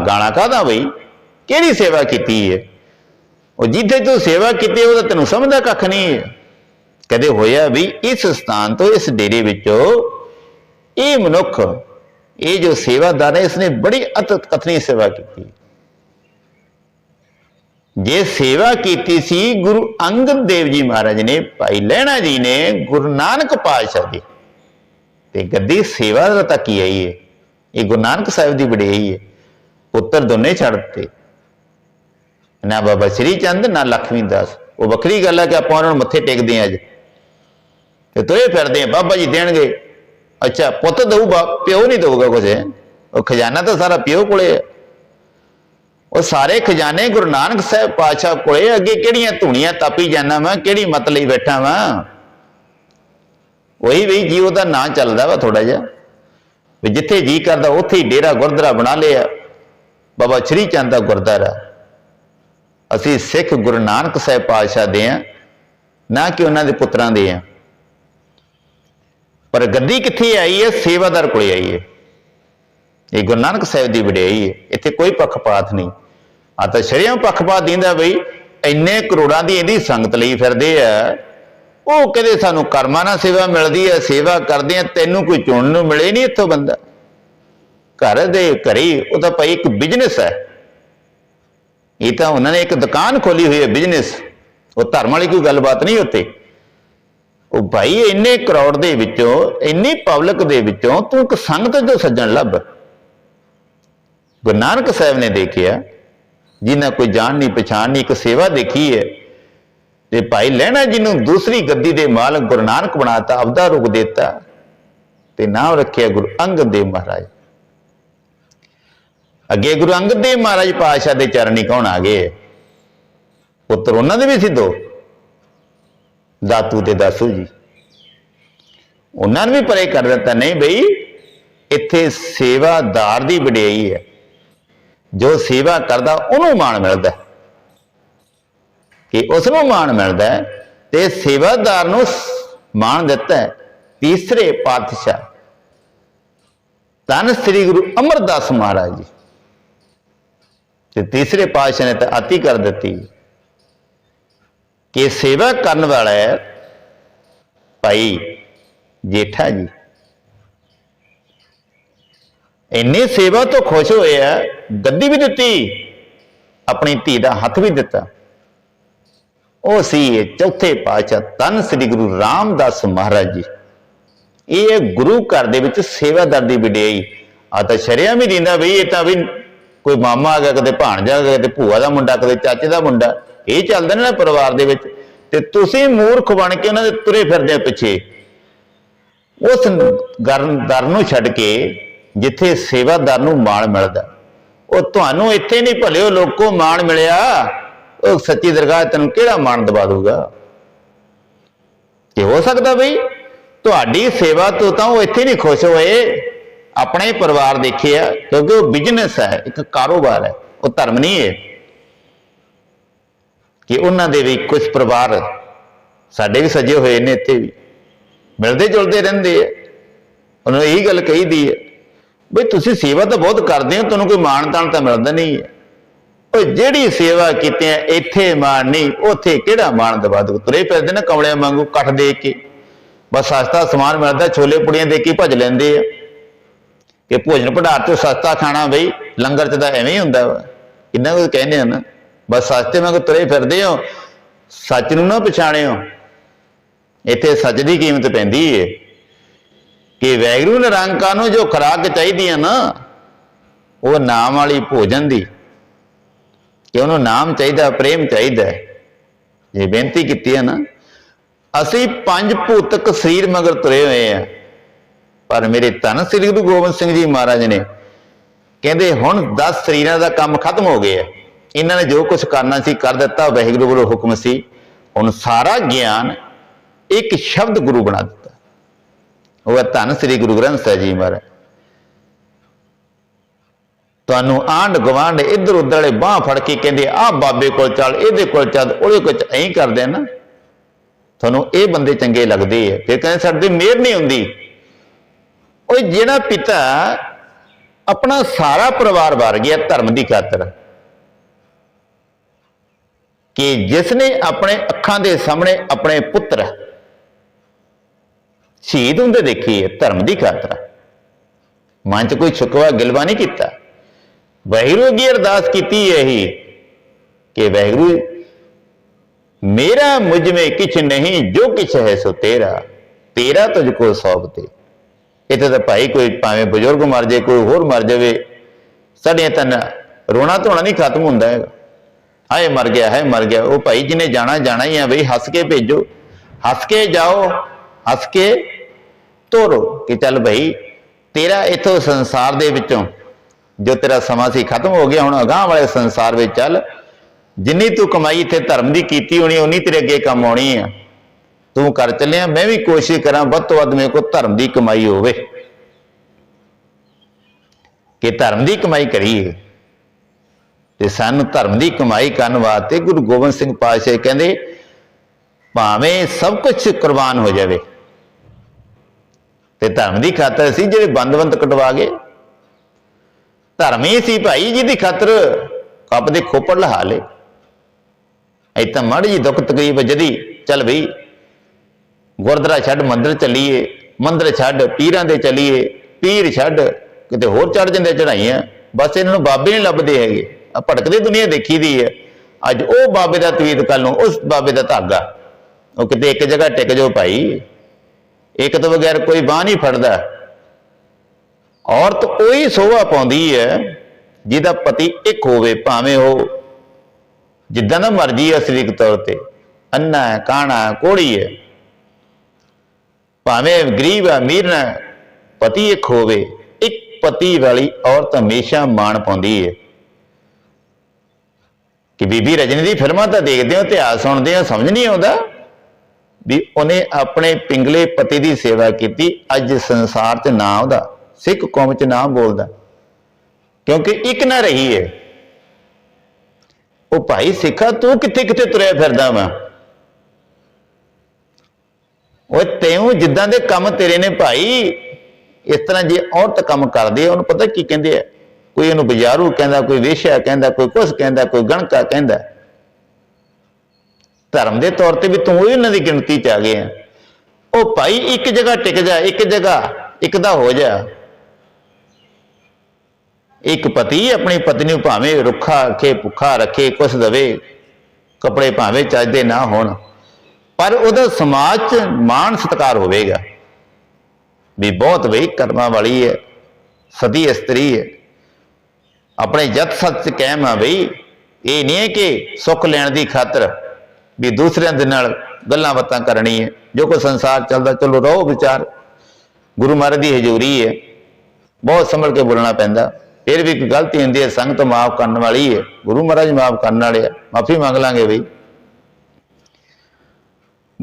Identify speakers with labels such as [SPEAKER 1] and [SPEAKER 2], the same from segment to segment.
[SPEAKER 1] ਗਾਣਾ ਕਾਹਦਾ ਬਈ? ਕਿਹੜੀ ਸੇਵਾ ਕੀਤੀ ਹੈ ਉਹ ਜਿੱਥੇ ਤੂੰ ਸੇਵਾ ਕੀਤੀ ਉਹਦਾ ਤੈਨੂੰ ਸਮਝਦਾ ਕੱਖ ਨਹੀਂ ਹੈ ਕਦੇ ਹੋਇਆ ਵੀ ਇਸ ਸਥਾਨ ਤੋਂ ਇਸ ਡੇਰੇ ਵਿੱਚੋਂ ਇਹ ਮਨੁੱਖ, ਇਹ ਜੋ ਸੇਵਾਦਾਰ ਹੈ, ਇਸਨੇ ਬੜੀ ਅਤ ਕਥਨੀ ਸੇਵਾ ਕੀਤੀ। ਜੇ ਸੇਵਾ ਕੀਤੀ ਸੀ, ਗੁਰੂ ਅੰਗਦ ਦੇਵ ਜੀ ਮਹਾਰਾਜ ਨੇ, ਭਾਈ ਲਹਿਣਾ ਜੀ ਨੇ, ਗੁਰੂ ਨਾਨਕ ਪਾਤਸ਼ਾਹ ਦੀ ਤੇ ਗੱਦੀ ਸੇਵਾ ਦਾ ਤੱਕ ਹੀ ਆਈ ਹੈ ਇਹ ਗੁਰੂ ਨਾਨਕ ਸਾਹਿਬ ਦੀ ਵਡਿਆਈ ਹੈ ਪੁੱਤਰ ਦੋਨੇ ਛੱਡ ਛੱਡਤੇ ਨਾ ਬਾਬਾ ਸ੍ਰੀ ਚੰਦ, ਨਾ ਲਖਮੀ ਦਾਸ। ਉਹ ਵੱਖਰੀ ਗੱਲ ਹੈ ਕਿ ਆਪਾਂ ਉਹਨਾਂ ਨੂੰ ਮੱਥੇ ਟੇਕਦੇ ਹਾਂ ਅੱਜ। ਤੇ ਤੋਏ ਫਿਰਦੇ ਆ ਬਾਬਾ ਜੀ ਦੇਣਗੇ। ਅੱਛਾ, ਪੁੱਤ ਦਊ ਪਿਓ ਨਹੀਂ ਦਊਗਾ ਕੁਝ ਉਹ ਖਜ਼ਾਨਾ ਤਾਂ ਸਾਰਾ ਪਿਓ ਕੋਲੇ ਹੈ। ਉਹ ਸਾਰੇ ਖਜ਼ਾਨੇ ਗੁਰੂ ਨਾਨਕ ਸਾਹਿਬ ਪਾਤਸ਼ਾਹ ਕੋਲੇ ਅੱਗੇ ਕਿਹੜੀਆਂ ਧੂਣੀਆਂ ਤਾਪੀ ਜਾਣਾ ਵਾ, ਕਿਹੜੀ ਮਤ ਲਈ ਬੈਠਾ ਵਾਂ? ਉਹੀ ਵੀ ਜੀ ਉਹਦਾ ਨਾਂ ਚੱਲਦਾ ਵਾ ਥੋੜਾ ਜਿਹਾ। ਵੀ ਜਿੱਥੇ ਜੀ ਕਰਦਾ, ਉੱਥੇ ਹੀ ਡੇਰਾ ਗੁਰਦੁਆਰਾ ਬਣਾ ਲਿਆ। ਬਾਬਾ ਸ਼੍ਰੀ ਚੰਦ ਦਾ ਗੁਰਦੁਆਰਾ ਅਸੀਂ ਸਿੱਖ ਗੁਰੂ ਨਾਨਕ ਸਾਹਿਬ ਪਾਤਸ਼ਾਹ ਦੇ ਆ ਨਾ ਕਿ ਉਹਨਾਂ ਦੇ ਪੁੱਤਰਾਂ ਦੇ ਆ ਪਰ ਗੱਦੀ ਕਿੱਥੇ ਆਈ ਹੈ? ਸੇਵਾਦਾਰ ਕੋਲੇ ਆਈ ਹੈ। ਇਹ ਗੁਰੂ ਨਾਨਕ ਸਾਹਿਬ ਦੀ ਵਡਿਆਈ ਹੈ। ਇੱਥੇ ਕੋਈ ਪੱਖਪਾਤ ਨਹੀਂ। ਆ ਤਾਂ ਸ਼ਰਿਆਂ ਪੱਖਪਾਤ ਦਿੰਦਾ ਬਈ, ਇੰਨੇ ਕਰੋੜਾਂ ਦੀ ਇਹਦੀ ਸੰਗਤ ਲਈ ਫਿਰਦੇ ਆ। ਉਹ ਕਹਿੰਦੇ ਸਾਨੂੰ ਕਰਮਾਂ ਨਾਲ ਸੇਵਾ ਮਿਲਦੀ ਹੈ, ਸੇਵਾ ਕਰਦੇ ਆ, ਤੈਨੂੰ ਕੋਈ ਚੁਣਨ ਨੂੰ ਮਿਲੇ ਨਹੀਂ ਇੱਥੋਂ ਬੰਦਾ। ਘਰ ਦੇ ਘਰੇ ਉਹ ਤਾਂ ਭਾਈ ਇੱਕ ਬਿਜ਼ਨਸ ਹੈ। ਇਹ ਤਾਂ ਉਹਨਾਂ ਨੇ ਇੱਕ ਦੁਕਾਨ ਖੋਲੀ ਹੋਈ ਹੈ ਬਿਜ਼ਨਸ ਉਹ ਧਰਮ ਵਾਲੀ ਕੋਈ ਗੱਲਬਾਤ ਨਹੀਂ ਉੱਤੇ ਉਹ ਭਾਈ ਇੰਨੇ ਕਰੋੜ ਦੇ ਵਿੱਚੋਂ, ਇੰਨੀ ਪਬਲਿਕ ਦੇ ਵਿੱਚੋਂ ਤੂੰ ਇੱਕ ਸੰਗਤ ਜੋ ਸੱਜਣ ਲੱਭ। ਗੁਰੂ ਨਾਨਕ ਸਾਹਿਬ ਨੇ ਦੇਖਿਆ, ਜਿਨ੍ਹਾਂ ਕੋਈ ਜਾਣ ਨਹੀਂ ਪਛਾਣ ਨਹੀਂ, ਇੱਕ ਸੇਵਾ ਦੇਖੀ ਹੈ। ਤੇ ਭਾਈ ਲਹਿਣਾ ਜਿਹਨੂੰ ਦੂਸਰੀ ਗੱਦੀ ਦੇ ਮਾਲਕ ਗੁਰੂ ਨਾਨਕ ਬਣਾਤਾ ਅਬਦਾ ਰੁਕ ਦਿੱਤਾ। ਤੇ ਨਾਮ ਰੱਖਿਆ ਗੁਰੂ ਅੰਗਦ ਦੇਵ ਮਹਾਰਾਜ। ਅੱਗੇ ਗੁਰੂ ਅੰਗਦ ਦੇਵ ਮਹਾਰਾਜ ਪਾਤਸ਼ਾਹ ਦੇ ਚਰਨੀ ਕੌਣ ਆ ਗਏ? ਪੁੱਤਰ ਉਹਨਾਂ ਦੇ ਵੀ ਸੀ ਦੋ। ਦਾਤੂ ਤੇ ਦਾਸੂ ਜੀ। ਉਹਨਾਂ ਨੇ ਵੀ ਪਰੇ ਕਰ ਦਿੱਤਾ, ਨਹੀਂ ਬਈ, ਇੱਥੇ ਸੇਵਾਦਾਰ ਦੀ ਵਡਿਆਈ ਹੈ। ਜੋ ਸੇਵਾ ਕਰਦਾ, ਉਹਨੂੰ ਮਾਣ ਮਿਲਦਾ। ਕਿ ਉਸ ਨੂੰ ਮਾਣ ਮਿਲਦਾ ਹੈ ਤੇ ਸੇਵਾਦਾਰ ਨੂੰ ਮਾਣ ਦਿੱਤਾ ਤੀਸਰੇ ਪਾਤਸ਼ਾਹ। ਧੰਨ ਸ੍ਰੀ ਗੁਰੂ ਅਮਰਦਾਸ ਮਹਾਰਾਜ ਜੀ। ਤੇ ਤੀਸਰੇ ਪਾਤਸ਼ਾਹ ਨੇ ਤਾਂ ਅਤੀ ਕਰ ਦਿੱਤੀ। ਕਿ ਸੇਵਾ ਕਰਨ ਵਾਲਾ ਹੈ ਭਾਈ ਜੇਠਾ ਜੀ। ਇੰਨੀ ਸੇਵਾ ਤੋਂ ਖੁਸ਼ ਹੋਏ ਆ, ਗੱਦੀ ਵੀ ਦਿੱਤੀ, ਆਪਣੀ ਧੀ ਦਾ ਹੱਥ ਵੀ ਦਿੱਤਾ। ਉਹ ਸੀ ਇਹ ਚੌਥੇ ਪਾਤਸ਼ਾਹ ਤਨ ਸ੍ਰੀ ਗੁਰੂ ਰਾਮਦਾਸ ਮਹਾਰਾਜ ਜੀ। ਇਹ ਗੁਰੂ ਘਰ ਦੇ ਵਿੱਚ ਸੇਵਾਦਾਰ ਦੀ ਵਿਡਿਆਈ। ਆ ਤਾਂ ਸ਼ਰਿਆ ਵੀ ਦਿੰਦਾ ਵੀ, ਇਹ ਤਾਂ ਵੀ ਕੋਈ ਮਾਮਾ ਆ ਗਿਆ, ਕਦੇ ਭਾਣਜਾ ਆ ਗਿਆ, ਕਦੇ ਭੂਆ ਦਾ ਮੁੰਡਾ, ਕਦੇ ਚਾਚੇ ਦਾ ਮੁੰਡਾ, ਇਹ ਚੱਲਦੇ ਨੇ ਨਾ ਪਰਿਵਾਰ ਦੇ ਵਿੱਚ। ਤੇ ਤੁਸੀਂ ਮੂਰਖ ਬਣ ਕੇ ਉਹਨਾਂ ਦੇ ਤੁਰੇ ਫਿਰਦੇ ਆ ਪਿੱਛੇ। ਉਸ ਦਰ ਨੂੰ ਛੱਡ ਕੇ ਜਿੱਥੇ ਸੇਵਾਦਾਰ ਨੂੰ ਮਾਣ ਮਿਲਦਾ। ਉਹ ਤੁਹਾਨੂੰ ਇੱਥੇ ਨਹੀਂ ਭਲਿਓ ਲੋਕੋ ਮਾਣ ਮਿਲਿਆ। ਉਹ ਸੱਚੀ ਦਰਗਾਹ ਤੈਨੂੰ ਕਿਹੜਾ ਮਾਣ ਦਵਾ ਦੂਗਾ ਕਿ ਹੋ ਸਕਦਾ ਬਈ ਤੁਹਾਡੀ ਸੇਵਾ ਤੋਂ ਤਾਂ ਉਹ ਇੱਥੇ ਨਹੀਂ ਖੁਸ਼ ਹੋਏ। ਆਪਣਾ ਹੀ ਪਰਿਵਾਰ ਦੇਖਿਆ ਕਿਉਂਕਿ ਉਹ ਬਿਜ਼ਨਸ ਹੈ, ਇੱਕ ਕਾਰੋਬਾਰ ਹੈ, ਉਹ ਧਰਮ ਨਹੀਂ ਹੈ। ਕਿ ਉਹਨਾਂ ਦੇ ਵੀ ਕੁਝ ਪਰਿਵਾਰ ਸਾਡੇ ਵੀ ਸਜੇ ਹੋਏ ਨੇ ਇੱਥੇ ਵੀ। ਮਿਲਦੇ ਜੁਲਦੇ ਰਹਿੰਦੇ ਆ। ਉਹਨਾਂ ਨੂੰ ਇਹੀ ਗੱਲ ਕਹੀਦੀ ਹੈ ਬਈ ਤੁਸੀਂ ਸੇਵਾ ਤਾਂ ਬਹੁਤ ਕਰਦੇ ਹੋ, ਤੁਹਾਨੂੰ ਕੋਈ ਮਾਣ ਤਾਣ ਤਾਂ ਮਿਲਦਾ ਨਹੀਂ ਹੈ। ਉਹ ਜਿਹੜੀ ਸੇਵਾ ਕੀਤੀ ਹੈ ਇੱਥੇ ਮਾਣ ਨਹੀਂ, ਉੱਥੇ ਕਿਹੜਾ ਮਾਣ ਦਵਾ ਦੋ ਤੁਰੇ ਫਿਰਦੇ ਨੇ ਕਮਲਿਆਂ ਵਾਂਗੂ ਕੱਠ ਦੇ ਕੇ। ਬਸ ਸਸਤਾ ਸਮਾਨ ਮਿਲਦਾ ਛੋਲੇ ਪੁੜੀਆਂ ਦੇ ਕੇ ਭੱਜ ਲੈਂਦੇ ਆ। ਕਿ ਭੋਜਨ ਭੰਡਾਰ ਤੋਂ ਸਸਤਾ ਖਾਣਾ ਬਈ, ਲੰਗਰ ਚ ਤਾਂ ਐਵੇਂ ਹੀ ਹੁੰਦਾ ਵਾ। ਕਿੰਨਾ ਕੁਝ ਕਹਿੰਦੇ ਆ ਨਾ। ਬਸ ਸਸਤੇ ਵਾਂਗੂ ਤੁਰੇ ਫਿਰਦੇ ਹੋ, ਸੱਚ ਨੂੰ ਨਾ ਪਛਾਣਿਓ। ਇੱਥੇ ਸੱਚ ਦੀ ਕੀਮਤ ਪੈਂਦੀ ਏ। ਕਿ ਵੈਗਰੂ ਨਿਰੰਕਾਰ ਨੂੰ ਜੋ ਖੁਰਾਕ ਚਾਹੀਦੀ ਹੈ ਨਾ, ਉਹ ਨਾਮ ਵਾਲੀ ਭੋਜਨ ਦੀ। ਕਿ ਉਹਨੂੰ ਨਾਮ ਚਾਹੀਦਾ, ਪ੍ਰੇਮ ਚਾਹੀਦਾ ਜੇ ਬੇਨਤੀ ਕੀਤੀ ਹੈ ਨਾ। ਅਸੀਂ ਪੰਜ ਭੂਤਕ ਸਰੀਰ ਮਗਰ ਤੁਰੇ ਹੋਏ ਆ। ਪਰ ਮੇਰੇ ਧੰਨ ਸ੍ਰੀ ਗੁਰੂ ਗੋਬਿੰਦ ਸਿੰਘ ਜੀ ਮਹਾਰਾਜ ਨੇ ਕਹਿੰਦੇ ਹੁਣ 10 ਸਰੀਰਾਂ ਦਾ ਕੰਮ ਖਤਮ ਹੋ ਗਿਆ ਇਹਨਾਂ ਨੇ ਜੋ ਕੁਝ ਕਰਨਾ ਸੀ ਕਰ ਦਿੱਤਾ। ਵਾਹਿਗੁਰੂ ਵੱਲੋਂ ਹੁਕਮ ਸੀ ਹੁਣ ਸਾਰਾ ਗਿਆਨ ਇੱਕ ਸ਼ਬਦ ਗੁਰੂ ਬਣਾ ਦਿੱਤਾ। ਉਹ ਹੈ ਧੰਨ ਸ੍ਰੀ ਗੁਰੂ ਗ੍ਰੰਥ ਸਾਹਿਬ ਜੀ ਮਹਾਰਾਜ। ਤੁਹਾਨੂੰ ਆਂਡ ਗਵਾਂਡ ਇੱਧਰ ਉੱਧਰ ਵਾਲੇ ਬਾਹ ਫੜ ਕੇ ਕਹਿੰਦੇ ਆਹ ਬਾਬੇ ਕੋਲ ਚੱਲ ਇਹਦੇ ਕੋਲ ਚੱਲ ਉਹਦੇ ਕੋਲ ਚੱਲ, ਐਂ ਕਰਦੇ ਆ ਨਾ। ਤੁਹਾਨੂੰ ਇਹ ਬੰਦੇ ਚੰਗੇ ਲੱਗਦੇ ਆ। ਫਿਰ ਕਹਿੰਦੇ ਸਾਡੇ ਤੇ ਮਿਹਰ ਨਹੀਂ ਹੁੰਦੀ। ਉਹ ਜਿਹੜਾ ਪਿਤਾ ਆਪਣਾ ਸਾਰਾ ਪਰਿਵਾਰ ਵਾਰ ਗਿਆ ਧਰਮ ਦੀ ਖਾਤਰ, ਕਿ ਜਿਸ ਨੇ ਆਪਣੇ ਅੱਖਾਂ ਦੇ ਸਾਹਮਣੇ ਆਪਣੇ ਪੁੱਤਰ ਸ਼ਹੀਦ ਹੁੰਦੇ ਦੇਖੀਏ ਧਰਮ ਦੀ ਖਾਤਰ। ਮਨ ਚ ਕੋਈ ਛੁਕਵਾ ਗਿਲਵਾ ਨਹੀਂ ਕੀਤਾ। ਵਾਹਿਗੁਰੂ ਅੱਗੇ ਅਰਦਾਸ ਕੀਤੀ ਇਹੀ ਕਿ ਵਾਹਿਗੁਰੂ, ਮੇਰਾ ਮੁਝ ਮੇ ਕਿਛ ਨਹੀਂ, ਜੋ ਕਿਛ ਹੈ ਸੋ ਤੇਰਾ ਤੇਰਾ ਤੁਝ ਕੋ ਸੌਂਪਤੇ ਇੱਥੇ ਤਾਂ ਭਾਈ ਕੋਈ ਭਾਵੇਂ ਬਜ਼ੁਰਗ ਮਰ ਜਾਏ, ਕੋਈ ਹੋਰ ਮਰ ਜਾਵੇ, ਸਾਡੀਆਂ ਤਾਂ ਰੋਣਾ ਧੋਣਾ ਨਹੀਂ ਖਤਮ ਹੁੰਦਾ ਹੈਗਾ। ਹਾਏ ਮਰ ਗਿਆ ਹੈ ਮਰ ਗਿਆ, ਉਹ ਭਾਈ ਜਿਹਨੇ ਜਾਣਾ ਜਾਣਾ ਹੀ ਆ ਬਈ, ਹੱਸ ਕੇ ਭੇਜੋ। ਹੱਸ ਕੇ ਜਾਓ, ਹੱਸ ਕੇ ਤੋਰੋ ਕਿ ਚੱਲ ਭਾਈ ਤੇਰਾ ਇਥੋਂ ਸੰਸਾਰ ਦੇ ਵਿੱਚੋਂ ਜੋ ਤੇਰਾ ਸਮਾਂ ਸੀ ਖਤਮ ਹੋ ਗਿਆ, ਹੁਣ ਅਗਾਹ ਵਾਲੇ ਸੰਸਾਰ ਵਿੱਚ ਚੱਲ। ਜਿੰਨੀ ਤੂੰ ਕਮਾਈ ਇੱਥੇ ਧਰਮ ਦੀ ਕੀਤੀ ਹੋਣੀ, ਉਨੀ ਤੇਰੇ ਅੱਗੇ ਕੰਮ ਆਉਣੀ ਆ। ਤੂੰ ਕਰ ਚੱਲਿਆ, ਮੈਂ ਵੀ ਕੋਸ਼ਿਸ਼ ਕਰਾਂ ਵੱਧ ਤੋਂ ਵੱਧ ਮੇਰੇ ਕੋਲ ਧਰਮ ਦੀ ਕਮਾਈ ਹੋਵੇ। ਕਿ ਧਰਮ ਦੀ ਕਮਾਈ ਕਰੀਏ। ਤੇ ਸਾਨੂੰ ਧਰਮ ਦੀ ਕਮਾਈ ਕਰਨ ਵਾਸਤੇ ਗੁਰੂ ਗੋਬਿੰਦ ਸਿੰਘ ਪਾਤਸ਼ਾਹ ਕਹਿੰਦੇ, ਭਾਵੇਂ ਸਭ ਕੁਝ ਕੁਰਬਾਨ ਹੋ ਜਾਵੇ, ਤੇ ਧਰਮ ਦੀ ਖਾਤਰ ਸੀ ਜਿਹੜੇ ਬੰਦਵੰਤ ਕਟਵਾ ਗਏ, ਧਰਮ ਹੀ ਸੀ ਭਾਈ ਜਿਹਦੀ ਖਾਤਰ ਕੱਪ ਦੇ ਖੋਪੜ ਲਹਾ ਲੇ ਤਾਂ ਮਾੜੀ ਜੀ ਦੁੱਖ ਤਕਲੀਫ ਜਦੀ, ਚੱਲ ਬਈ ਗੁਰਦੁਆਰਾ ਛੱਡ, ਮੰਦਰ ਚੱਲੀਏ, ਮੰਦਰ ਛੱਡ, ਪੀਰਾਂ ਦੇ ਚੱਲੀਏ, ਪੀਰ ਛੱਡ, ਕਿਤੇ ਹੋਰ ਚੜ ਜਾਂਦੇ ਚੜਾਈਆਂ ਬਸ ਇਹਨਾਂ ਨੂੰ ਬਾਬੇ ਨਹੀਂ ਲੱਭਦੇ ਹੈਗੇ। ਆ ਭਟਕਦੀ ਦੁਨੀਆ ਦੇਖੀ ਦੀ ਹੈ। ਅੱਜ ਉਹ ਬਾਬੇ ਦਾ ਤਵੀਤ ਕੱਲ ਨੂੰ ਉਸ ਬਾਬੇ ਦਾ ਧਾਗਾ। ਉਹ ਕਿਤੇ ਇੱਕ ਜਗ੍ਹਾ ਟਿਕ ਜਾਓ ਭਾਈ। ਇੱਕ ਤੋਂ ਬਗੈਰ ਕੋਈ ਬਾਹ ਨਹੀਂ ਫੜਦਾ। ਔਰਤ ਉਹੀ ਸੋਭਾ ਪਾਉਂਦੀ ਹੈ, ਜਿਹਦਾ ਪਤੀ ਇੱਕ ਹੋਵੇ, ਭਾਵੇਂ ਉਹ ਜਿੱਦਾਂ ਦਾ ਮਰਜ਼ੀ ਹੈ ਸਰੀਰਕ ਤੌਰ ਤੇ। ਅੰਨਾ ਹੈ ਕਾਣਾ ਹੈ ਕੋੜੀ ਹੈ। ਭਾਵੇਂ ਗਰੀਬ ਹੈ, ਅਮੀਰ ਨਾ ਪਤੀ ਇੱਕ ਹੋਵੇ, ਇੱਕ ਪਤੀ ਵਾਲੀ ਔਰਤ ਹਮੇਸ਼ਾ ਮਾਣ ਪਾਉਂਦੀ ਹੈ ਕਿ ਬੀਬੀ ਰਜਨੀ ਦੀ ਫਿਲਮਾਂ ਤਾਂ ਦੇਖਦੇ ਹੋ, ਇਤਿਹਾਸ ਸੁਣਦੇ ਹੋ, ਸਮਝ ਨਹੀਂ ਆਉਂਦਾ ਵੀ ਉਹਨੇ ਆਪਣੇ ਪਿੰਗਲੇ ਪਤੀ ਦੀ ਸੇਵਾ ਕੀਤੀ, ਅੱਜ ਸੰਸਾਰ 'ਚ ਨਾ ਆਉਂਦਾ ਸਿੱਖ ਕੌਮ 'ਚ ਨਾ ਬੋਲਦਾ। ਕਿਉਂਕਿ ਇੱਕ ਨਾ ਰਹੀ ਹੈ ਉਹ ਭਾਈ ਸਿੱਖਾ, ਤੂੰ ਕਿੱਥੇ ਕਿੱਥੇ ਤੁਰਿਆ ਫਿਰਦਾ ਵਾ? ਉਹ ਤੈਨੂੰ ਜਿੱਦਾਂ ਦੇ ਕੰਮ ਤੇਰੇ ਨੇ ਭਾਈ, ਇਸ ਤਰ੍ਹਾਂ ਜੇ ਔਰਤ ਕੰਮ ਕਰਦੀ ਹੈ, ਉਹਨੂੰ ਪਤਾ ਕੀ ਕਹਿੰਦੇ ਆ? ਕੋਈ ਉਹਨੂੰ ਬਜ਼ਾਰੂ ਕਹਿੰਦਾ, ਕੋਈ ਵੇਸ਼ਿਆ ਕਹਿੰਦਾ, ਕੋਈ ਕੁਛ ਕਹਿੰਦਾ, ਕੋਈ ਗਣਕਾ ਕਹਿੰਦਾ। ਧਰਮ ਦੇ ਤੌਰ ਤੇ ਵੀ ਤੂੰ ਹੀ ਉਹਨਾਂ ਦੀ ਗਿਣਤੀ ਚ ਆ ਗਏ ਆ। ਉਹ ਭਾਈ ਇੱਕ ਜਗ੍ਹਾ ਟਿਕ ਜਾ, ਇੱਕ ਜਗ੍ਹਾ, ਇੱਕ ਦਾ ਹੋ ਜਾ। ਇੱਕ ਪਤੀ ਆਪਣੀ ਪਤਨੀ ਨੂੰ ਭਾਵੇਂ ਰੁੱਖਾ ਰੱਖੇ, ਭੁੱਖਾ ਰੱਖੇ, ਕੁਛ ਦਵੇ, ਕੱਪੜੇ ਭਾਵੇਂ ਚੱਜਦੇ ਨਾ ਹੋਣ। ਪਰ ਉਹਦਾ ਸਮਾਜ 'ਚ ਮਾਣ ਸਤਕਾਰ ਹੋਵੇਗਾ। ਵੀ ਬਹੁਤ ਬਈ, ਕਰਮਾਂ ਵਾਲੀ ਹੈ ਸਦੀ ਇਸਤਰੀ ਹੈ ਆਪਣੇ ਜਤ ਸੱਚ ਚ ਕਾਇਮ ਆ ਬਈ, ਇਹ ਨਹੀਂ ਹੈ ਕਿ ਸੁੱਖ ਲੈਣ ਦੀ ਖਾਤਰ ਵੀ ਦੂਸਰਿਆਂ ਦੇ ਨਾਲ ਗੱਲਾਂ ਬਾਤਾਂ ਕਰਨੀ ਹੈ ਜੋ ਕੋ ਸੰਸਾਰ ਚੱਲਦਾ, ਚਲੋ ਰਹੋ ਵਿਚਾਰ। ਗੁਰੂ ਮਹਾਰਾਜ ਦੀ ਹਜ਼ੂਰੀ ਹੈ ਬਹੁਤ ਸੰਭਲ ਕੇ ਬੋਲਣਾ ਪੈਂਦਾ। ਫਿਰ ਵੀ ਕੋਈ ਗਲਤੀ ਹੁੰਦੀ ਹੈ ਸੰਗਤ ਮਾਫ ਕਰਨ ਵਾਲੀ ਹੈ ਗੁਰੂ ਮਹਾਰਾਜ ਮਾਫ ਕਰਨ ਵਾਲੇ ਆ। ਮਾਫੀ ਮੰਗ ਲਾਂਗੇ ਬਈ।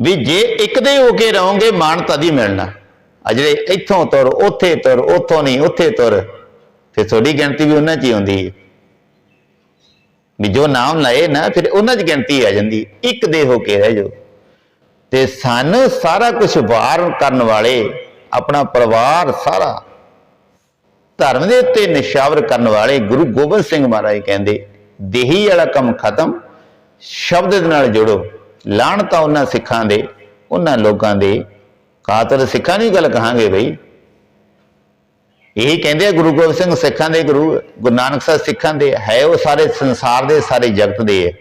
[SPEAKER 1] ਵੀ ਜੇ ਇੱਕ ਦੇ ਹੋ ਕੇ ਰਹੋਗੇ, ਮਾਣ ਤਦ ਹੀ ਮਿਲਣਾ। ਆ ਜਿਹੜੇ ਇੱਥੋਂ ਤੁਰ, ਉੱਥੇ ਤੁਰ, ਉੱਥੋਂ ਨਹੀਂ, ਉੱਥੇ ਤੁਰ ਫਿਰ ਤੁਹਾਡੀ ਗਿਣਤੀ ਵੀ ਉਹਨਾਂ 'ਚ ਹੀ ਆਉਂਦੀ ਹੈ। ਵੀ ਜੋ ਨਾਮ ਲਏ ਨਾ, ਫਿਰ ਉਹਨਾਂ 'ਚ ਗਿਣਤੀ ਆ ਜਾਂਦੀ ਇੱਕ ਦੇ ਹੋ ਕੇ ਰਹਿ ਜਾਓ। ਤੇ ਸਾਨੂੰ ਸਾਰਾ ਕੁਝ ਵਾਰ ਕਰਨ ਵਾਲੇ, ਆਪਣਾ ਪਰਿਵਾਰ ਸਾਰਾ, ਧਰਮ ਦੇ ਉੱਤੇ ਨਿਸ਼ਾਵਰ ਕਰਨ ਵਾਲੇ ਗੁਰੂ ਗੋਬਿੰਦ ਸਿੰਘ ਮਹਾਰਾਜ ਕਹਿੰਦੇ, ਦੇਹੀ ਵਾਲਾ ਕੰਮ ਖਤਮ, ਸ਼ਬਦ ਦੇ ਨਾਲ ਜੁੜੋ। ਲਾਣ ਤਾਂ ਉਹਨਾਂ ਸਿੱਖਾਂ ਦੇ, ਉਹਨਾਂ ਲੋਕਾਂ ਦੇ। ਕਾਤਲ ਸਿੱਖਾਂ ਦੀ ਗੱਲ ਕਹਾਂਗੇ ਬਈ। ਇਹ ਕਹਿੰਦੇ ਆ ਗੁਰੂ ਗੋਬਿੰਦ ਸਿੰਘ ਸਿੱਖਾਂ ਦੇ, ਗੁਰੂ ਗੁਰੂ ਨਾਨਕ ਸਾਹਿਬ ਸਿੱਖਾਂ ਦੇ। ਹੈ ਉਹ ਸਾਰੇ ਸੰਸਾਰ ਦੇ, ਸਾਰੇ ਜਗਤ ਦੇ। ਹੈ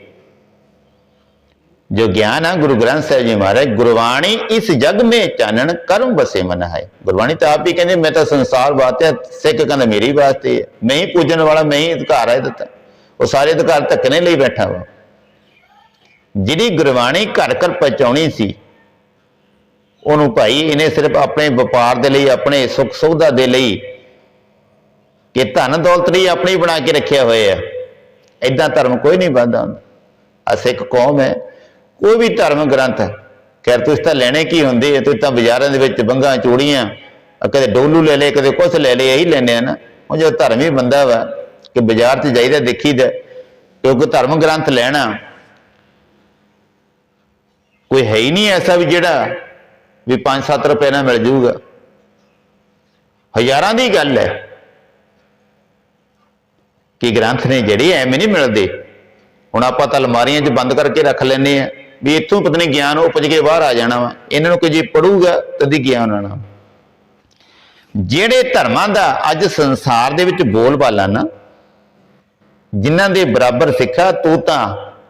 [SPEAKER 1] ਜੋ ਗਿਆਨ ਆ, ਗੁਰੂ ਗ੍ਰੰਥ ਸਾਹਿਬ ਜੀ ਮਹਾਰਾਜ, ਗੁਰਬਾਣੀ ਇਸ ਜਗ ਮੇ ਚਾਨਣ ਕਰਮ ਬਸੇ ਮਨ ਹੈ। ਗੁਰਬਾਣੀ ਤਾਂ ਆਪ ਹੀ ਕਹਿੰਦੇ, ਮੈਂ ਤਾਂ ਸੰਸਾਰ ਵਾਸਤੇ ਸਿੱਖ ਕਹਿੰਦਾ, ਮੇਰੀ ਵਾਸਤੇ। ਹੈ। ਮੈਂ ਹੀ ਪੂਜਣ ਵਾਲਾ, ਮੈਂ ਹੀ ਅਧਿਕਾਰ ਹੈ ਦਿੱਤਾ। ਉਹ ਸਾਰੇ ਅਧਿਕਾਰ ਧੱਕਣੇ ਲਈ ਬੈਠਾ ਵਾ। ਜਿਹੜੀ ਗੁਰਬਾਣੀ ਘਰ ਘਰ ਪਹੁੰਚਾਉਣੀ ਸੀ, ਉਹਨੂੰ ਭਾਈ ਇਹਨੇ ਸਿਰਫ ਆਪਣੇ ਵਪਾਰ ਦੇ ਲਈ, ਆਪਣੇ ਸੁੱਖ ਸੁਵਿਧਾ ਦੇ ਲਈ ਕਿ ਧਨ ਦੌਲਤ ਲਈ ਆਪਣੀ ਬਣਾ ਕੇ ਰੱਖਿਆ ਹੋਇਆ ਹੈ। ਐਦਾਂ ਧਰਮ ਕੋਈ ਨਹੀਂ ਬੰਦਾ ਹੁੰਦਾ। ਆ ਸਿੱਖ ਕੌਮ ਹੈ, ਕੋਈ ਵੀ ਧਰਮ ਗ੍ਰੰਥ, ਖੈਰ ਤੁਸੀਂ ਤਾਂ ਲੈਣੇ ਕੀ ਹੁੰਦੇ ਆ, ਤੁਸੀਂ ਤਾਂ ਬਾਜ਼ਾਰਾਂ ਦੇ ਵਿੱਚ ਬੰਗਾ, ਚੂੜੀਆਂ ਕਦੇ ਡੋਲੂ ਲੈ ਲਏ, ਕਦੇ ਕੁਛ ਲੈ ਲਏ, ਇਹੀ ਲੈਣੇ ਆ ਨਾ। ਉਹ ਜੋ ਧਰਮ ਹੀ ਬੰਦਾ ਵਾ, ਕਿ ਬਾਜ਼ਾਰ 'ਚ ਜਾਈਦਾ, ਦੇਖੀਦਾ, ਕਿਉਂਕਿ ਧਰਮ ਗ੍ਰੰਥ ਲੈਣਾ ਕੋਈ ਹੈ ਹੀ ਨਹੀਂ ਐਸਾ ਵੀ ਜਿਹੜਾ ਵੀ 5-7 ਰੁਪਏ ਨਾਲ ਮਿਲ ਜਾਊਗਾ। ਹਜ਼ਾਰਾਂ ਦੀ ਗੱਲ ਹੈ ਕਿ ਗ੍ਰੰਥ ਨੇ ਜਿਹੜੇ ਐਵੇਂ ਨਹੀਂ ਮਿਲਦੇ। ਹੁਣ ਆਪਾਂ ਤਾਂ ਅਲਮਾਰੀਆਂ 'ਚ ਬੰਦ ਕਰਕੇ ਰੱਖ ਲੈਨੇ ਆ ਵੀ ਇੱਥੋਂ ਪਤਾ ਨਹੀਂ ਗਿਆਨ ਉਪਜ ਕੇ ਬਾਹਰ ਆ ਜਾਣਾ ਵਾ। ਇਹਨਾਂ ਨੂੰ ਕਿ ਜੇ ਪੜੂਗਾ ਤਦ ਹੀ ਗਿਆਨ ਆਣਾ ਜਿਹੜੇ ਧਰਮਾਂ ਦਾ ਅੱਜ ਸੰਸਾਰ ਦੇ ਵਿੱਚ ਬੋਲਬਾਲਾ ਨਾ, ਜਿਨ੍ਹਾਂ ਦੇ ਬਰਾਬਰ ਸਿੱਖਾ, ਤੂੰ ਤਾਂ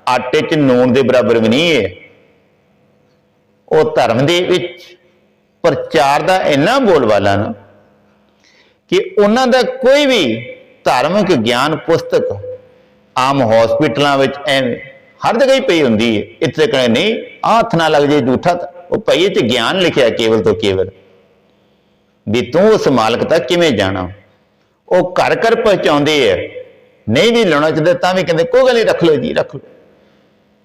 [SPEAKER 1] ਆਟੇ 'ਚ ਨੂਣ ਦੇ ਬਰਾਬਰ ਵੀ ਨਹੀਂ ਹੈ ਉਹ ਧਰਮ ਦੇ ਵਿੱਚ ਪ੍ਰਚਾਰ ਦਾ ਇੰਨਾ ਬੋਲਬਾਲਾ ਨਾ ਕਿ ਉਹਨਾਂ ਦਾ ਕੋਈ ਵੀ ਧਾਰਮਿਕ ਗਿਆਨ ਪੁਸਤਕ ਆਮ ਹਸਪੀਟਲਾਂ ਵਿੱਚ ਐਵੇਂ ਹਰ ਜਗ੍ਹਾ ਹੀ ਪਈ ਹੁੰਦੀ ਹੈ। ਇੱਥੇ ਕਹੇ ਨਹੀਂ, ਆਹ ਹੱਥ ਨਾ ਲੱਗ ਜੇ ਝੂਠਾ ਤਾਂ ਉਹ ਇਹ ਚ ਗਿਆਨ ਲਿਖਿਆ ਕੇਵਲ ਤੋਂ ਕੇਵਲ ਵੀ ਤੂੰ ਉਸ ਮਾਲਕ ਤੱਕ ਕਿਵੇਂ ਜਾਣਾ? ਉਹ ਘਰ ਘਰ ਪਹੁੰਚਾਉਂਦੇ ਆ। ਨਹੀਂ ਵੀ ਲਾਉਣਾ ਚਾਹੁੰਦੇ ਤਾਂ ਵੀ ਕਹਿੰਦੇ, ਕੋਈ ਗੱਲ ਨਹੀਂ, ਰੱਖ ਲਓ ਜੀ, ਰੱਖ ਲਓ।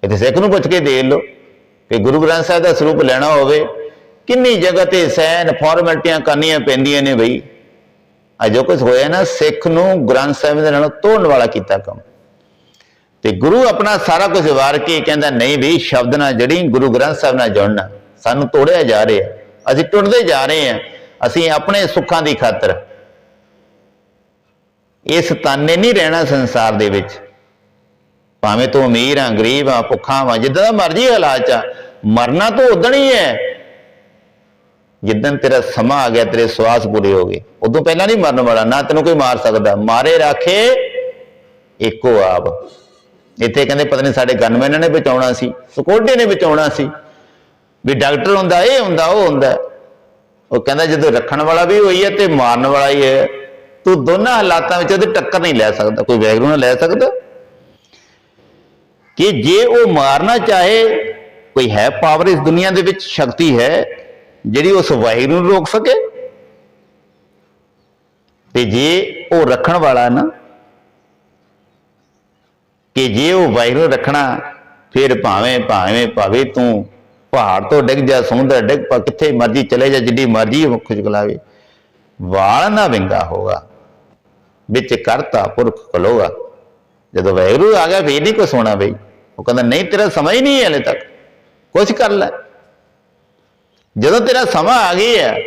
[SPEAKER 1] ਇੱਥੇ ਸਿੱਖ ਨੂੰ ਪੁੱਛ ਕੇ ਦੇ ਲਓ। ਕਿ ਗੁਰੂ ਗ੍ਰੰਥ ਸਾਹਿਬ ਦਾ ਸਰੂਪ ਲੈਣਾ ਹੋਵੇ, ਕਿੰਨੀ ਜਗ੍ਹਾ ਤੇ ਸੈਨ ਫਾਰਮੈਲਟੀਆਂ ਕਰਨੀਆਂ ਪੈਂਦੀਆਂ ਨੇ ਬਈ। ਆ ਜੋ ਕੁਝ ਹੋਇਆ ਨਾ, ਸਿੱਖ ਨੂੰ ਗ੍ਰੰਥ ਸਾਹਿਬ ਦੇ ਨਾਲ ਤੋੜਨ ਵਾਲਾ ਕੀਤਾ ਕੰਮ। ਤੇ ਗੁਰੂ ਆਪਣਾ ਸਾਰਾ ਕੁਝ ਵਾਰ ਕੇ ਕਹਿੰਦਾ, ਨਹੀਂ ਵੀ ਸ਼ਬਦ ਨਾਲ ਜੜੀ ਗੁਰੂ ਗ੍ਰੰਥ ਸਾਹਿਬ ਨਾਲ ਜੁੜਨਾ, ਸਾਨੂੰ ਤੋੜਿਆ ਜਾ ਰਿਹਾ। ਅਸੀਂ ਟੁੱਟਦੇ ਜਾ ਰਹੇ ਹਾਂ। ਅਸੀਂ ਆਪਣੇ ਸੁੱਖਾਂ ਦੀ ਖਾਤਰ ਇਸ ਤਾਨੇ ਨਹੀਂ ਰਹਿਣਾ ਸੰਸਾਰ ਦੇ ਵਿੱਚ। ਭਾਵੇਂ ਤੂੰ ਅਮੀਰ ਆ, ਗਰੀਬ ਆ, ਭੁੱਖਾ ਵਾ ਜਿੱਦਾਂ ਦਾ ਮਰਜ਼ੀ ਹਾਲਾਤ ਆ ਮਰਨਾ ਤਾਂ ਉਦਣ ਹੀ ਹੈ। ਜਿੱਦਣ ਤੇਰਾ ਸਮਾਂ ਆ ਗਿਆ, ਤੇਰੇ ਸਵਾਸ ਪੂਰੇ ਹੋ ਗਏ, ਉਦੋਂ ਪਹਿਲਾਂ ਨਹੀਂ ਮਰਨ ਵਾਲਾ, ਨਾ ਤੈਨੂੰ ਕੋਈ ਮਾਰ ਸਕਦਾ। ਮਾਰੇ ਰੱਖੇ ਇੱਕੋ ਆਪ। ਇੱਥੇ ਕਹਿੰਦੇ ਪਤਾ ਨਹੀਂ ਸਾਡੇ ਗਨਮੈਨਾਂ ਨੇ ਬਚਾਉਣਾ ਸੀ ਸਕੋਡੇ ਨੇ ਬਚਾਉਣਾ ਸੀ। ਵੀ ਡਾਕਟਰ ਹੁੰਦਾ, ਇਹ ਹੁੰਦਾ, ਉਹ ਹੁੰਦਾ। ਉਹ ਕਹਿੰਦਾ ਜਦੋਂ ਰੱਖਣ ਵਾਲਾ ਵੀ ਹੋਈ ਹੈ ਤੇ ਮਾਰਨ ਵਾਲਾ ਹੀ ਹੈ। ਤੂੰ ਦੋਨਾਂ ਹਾਲਾਤਾਂ ਵਿੱਚ ਉਹਦੇ ਟੱਕਰ ਨਹੀਂ ਲੈ ਸਕਦਾ, ਕੋਈ ਵੈਗਰੂ ਨਾ ਲੈ ਸਕਦਾ। ਕਿ ਜੇ ਉਹ ਮਾਰਨਾ ਚਾਹੇ ਕੋਈ ਹੈ ਪਾਵਰ ਇਸ ਦੁਨੀਆ ਦੇ ਵਿੱਚ? ਸ਼ਕਤੀ ਹੈ ਜਿਹੜੀ ਉਸ ਵਾਹਿਗੁਰੂ ਨੂੰ ਰੋਕ ਸਕੇ। ਤੇ ਜੇ ਉਹ ਰੱਖਣ ਵਾਲਾ ਨਾ, ਕਿ ਜੇ ਉਹ ਵਾਹਿਗੁਰੂ ਰੱਖਣਾ, ਫਿਰ ਭਾਵੇਂ ਭਾਵੇਂ ਭਾਵੇਂ ਤੂੰ ਪਹਾੜ ਤੋਂ ਡਿੱਗ ਜਾ, ਸਮੁੰਦਰ ਡਿੱਗ ਪਾ ਕਿੱਥੇ ਮਰਜ਼ੀ ਚਲੇ ਜਾ, ਜਿੱਡੀ ਮਰਜ਼ੀ ਮੁਖ ਵਾਲ ਨਾ ਵਿੰਗਾ ਹੋਗਾ ਵਿੱਚ ਕਰਤਾ ਪੁਰਖ ਖਲੋਗਾ। ਜਦੋਂ ਵੈਰੂ ਆ ਗਿਆ, ਫੇਰ ਨਹੀਂ ਕੁਛ ਹੋਣਾ ਬਈ। ਉਹ ਕਹਿੰਦਾ, ਨਹੀਂ, ਤੇਰਾ ਸਮਾਂ ਹੀ ਨਹੀਂ ਹੈ ਹਲੇ ਤੱਕ। ਕੁਛ ਕਰ ਲੈ। ਜਦੋਂ ਤੇਰਾ ਸਮਾਂ ਆ ਗਿਆ ਹੈ,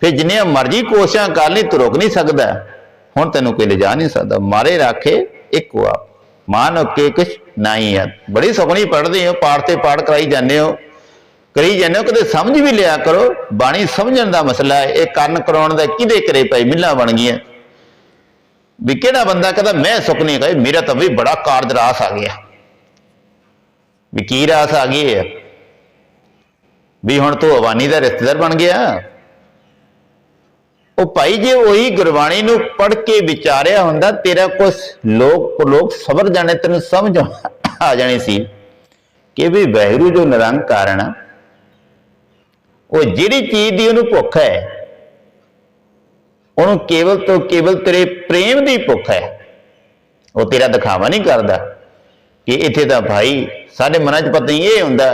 [SPEAKER 1] ਫਿਰ ਜਿੰਨੀਆਂ ਮਰਜ਼ੀ ਕੋਸ਼ਿਸ਼ਾਂ ਕਰ ਲਈ, ਤੂੰ ਰੁਕ ਨਹੀਂ ਸਕਦਾ। ਹੁਣ ਤੈਨੂੰ ਕੋਈ ਲਿਜਾ ਨਹੀਂ ਸਕਦਾ। ਮਾਰੇ ਰਾਖੇ ਇੱਕੋ ਆਪ ਮਾਨ ਕੇ ਕੁਛ ਨਹੀਂ ਹੈ। ਬੜੀ ਸੁਖਣੀ ਪੜ੍ਹਦੇ ਹੋ, ਪਾਠ ਤੇ ਪਾਠ ਕਰਾਈ ਜਾਂਦੇ ਹੋ। ਕਰੀ ਜਾਂਦੇ ਹੋ, ਕਦੇ ਸਮਝ ਵੀ ਲਿਆ ਕਰੋ। ਬਾਣੀ ਸਮਝਣ ਦਾ ਮਸਲਾ ਹੈ। ਇਹ ਕੰਨ ਕਰਾਉਣ ਦਾ ਕਿਹਦੇ ਕਰੇ ਪਈ ਮਿੱਲਾਂ ਬਣ ਗਈਆਂ। ਵੀ ਕਿਹੜਾ ਬੰਦਾ ਕਹਿੰਦਾ, ਮੈਂ ਸੁੱਖ ਨਹੀਂ ਕਹੇ ਮੇਰਾ ਤਾਂ ਵੀ ਬੜਾ ਕਾਰਜ ਰਾਸ ਆ ਗਿਆ। ਵੀ ਕੀ ਰਾਸ ਆ ਗਈ ਹੈ? ਵੀ ਹੁਣ ਤੂੰ ਅਵਾਨੀ ਦਾ ਰਿਸ਼ਤੇਦਾਰ ਬਣ ਗਿਆ। ਉਹ ਭਾਈ ਜੇ ਉਹੀ ਗੁਰਬਾਣੀ ਨੂੰ ਪੜ੍ਹ ਕੇ ਵਿਚਾਰਿਆ ਹੁੰਦਾ, ਤੇਰਾ ਕੁਝ ਲੋਕ ਲੋਕ ਸਬਰ ਜਾਣੇ, ਤੈਨੂੰ ਸਮਝ ਆ ਜਾਣੀ ਸੀ ਕਿ ਵੀ ਵਹਿਰੂ ਜੋ ਨਿਰੰਕਾਰ ਹੈ ਨਾ ਉਹ ਜਿਹੜੀ ਚੀਜ਼ ਦੀ ਉਹਨੂੰ ਭੁੱਖ ਹੈ, ਉਹਨੂੰ ਕੇਵਲ ਤੋਂ ਕੇਵਲ ਤੇਰੇ ਪ੍ਰੇਮ ਦੀ ਭੁੱਖ ਹੈ, ਉਹ ਤੇਰਾ ਦਿਖਾਵਾ ਨਹੀਂ ਕਰਦਾ ਕਿ ਇੱਥੇ ਤਾਂ ਭਾਈ ਸਾਡੇ ਮਨਾਂ 'ਚ ਪਤਾ ਹੀ ਇਹ ਹੁੰਦਾ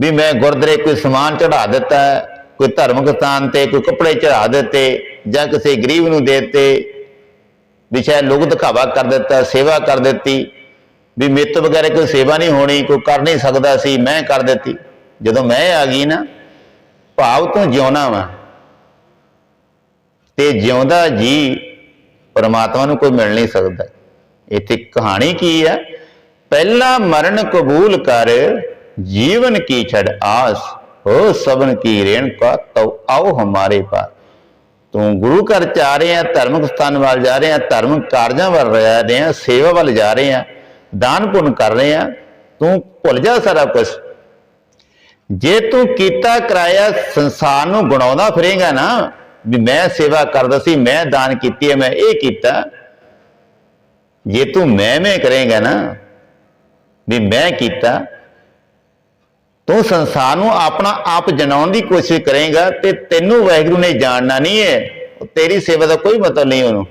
[SPEAKER 1] ਵੀ ਮੈਂ ਗੁਰਦੁਆਰੇ ਕੋਈ ਸਮਾਨ ਚੜਾ ਦਿੱਤਾ, ਕੋਈ ਧਰਮਕ ਸਥਾਨ ਤੇ, ਕੋਈ ਕੱਪੜੇ ਚੜਾ ਦਿੱਤੇ ਜਾਂ ਕਿਸੇ ਗਰੀਬ ਨੂੰ ਦੇ ਦਿੱਤੇ, ਵੀ ਸ਼ਾਇਦ ਲੋਕ ਦਿਖਾਵਾ ਕਰ ਦਿੱਤਾ, ਸੇਵਾ ਕਰ ਦਿੱਤੀ, ਵੀ ਮਿੱਤ ਵਗੈਰਾ ਕੋਈ ਸੇਵਾ ਨਹੀਂ ਹੋਣੀ, ਕੋਈ ਕਰ ਨਹੀਂ ਸਕਦਾ ਸੀ, ਮੈਂ ਕਰ ਦਿੱਤੀ। ਜਦੋਂ ਮੈਂ ਆ ਗਈ ਨਾ, ਭਾਵ ਤੋਂ ਜਿਉਣਾ ਵਾ। ਤੇ ਜਿਉਂਦਾ ਜੀ ਪਰਮਾਤਮਾ ਨੂੰ ਕੋਈ ਮਿਲ ਨਹੀਂ ਸਕਦਾ। ਇੱਥੇ ਕਹਾਣੀ ਕੀ ਹੈ ਪਹਿਲਾ ਮਰਨ ਕਬੂਲ ਕਰ ਜੀਵਨ ਕੀ ਛੜ ਆਸ, ਹੋ ਸਬਨ ਕੀ ਰੇਣ ਕਾ, ਤਉ ਆਓ ਹਮਾਰੇ ਪਾਸ। ਤੂੰ ਗੁਰੂ ਘਰ ਚ ਰਹੇ ਆ, ਧਰਮਕ ਸਥਾਨ ਵੱਲ ਜਾ ਰਹੇ ਆ, ਧਰਮਕ ਕਾਰਜਾਂ ਵੱਲ ਜਾ ਰਹੇ ਆ, ਸੇਵਾ ਵੱਲ ਜਾ ਰਹੇ ਆ, ਦਾਨ ਪੁੰਨ ਕਰ ਰਹੇ ਆ, ਤੂੰ ਭੁੱਲ ਜਾ ਸਾਰਾ ਕੁਝ ਜੇ ਤੂੰ ਕੀਤਾ ਕਰਾਇਆ, ਸੰਸਾਰ ਨੂੰ ਗੁਣਾਉਂਦਾ ਫਿਰੇਗਾ ਨਾ, ਵੀ ਮੈਂ ਸੇਵਾ ਕਰਦਾ ਸੀ, ਮੈਂ ਦਾਨ ਕੀਤੀ ਹੈ, ਮੈਂ ਇਹ ਕੀਤਾ। ਜੇ ਤੂੰ ਮੈਂ ਮੈਂ ਕਰੇਗਾ ਨਾ, ਵੀ ਮੈਂ ਕੀਤਾ ਤੂੰ ਸੰਸਾਰ ਨੂੰ ਆਪਣਾ ਆਪ ਜਨਾਉਣ ਦੀ ਕੋਸ਼ਿਸ਼ ਕਰੇਗਾ ਤੇ ਤੈਨੂੰ ਵਾਹਿਗੁਰੂ ਨੇ ਜਾਣਨਾ ਨਹੀਂ ਹੈ। ਤੇਰੀ ਸੇਵਾ ਦਾ ਕੋਈ ਮਤਲਬ ਨਹੀਂ ਉਹਨੂੰ।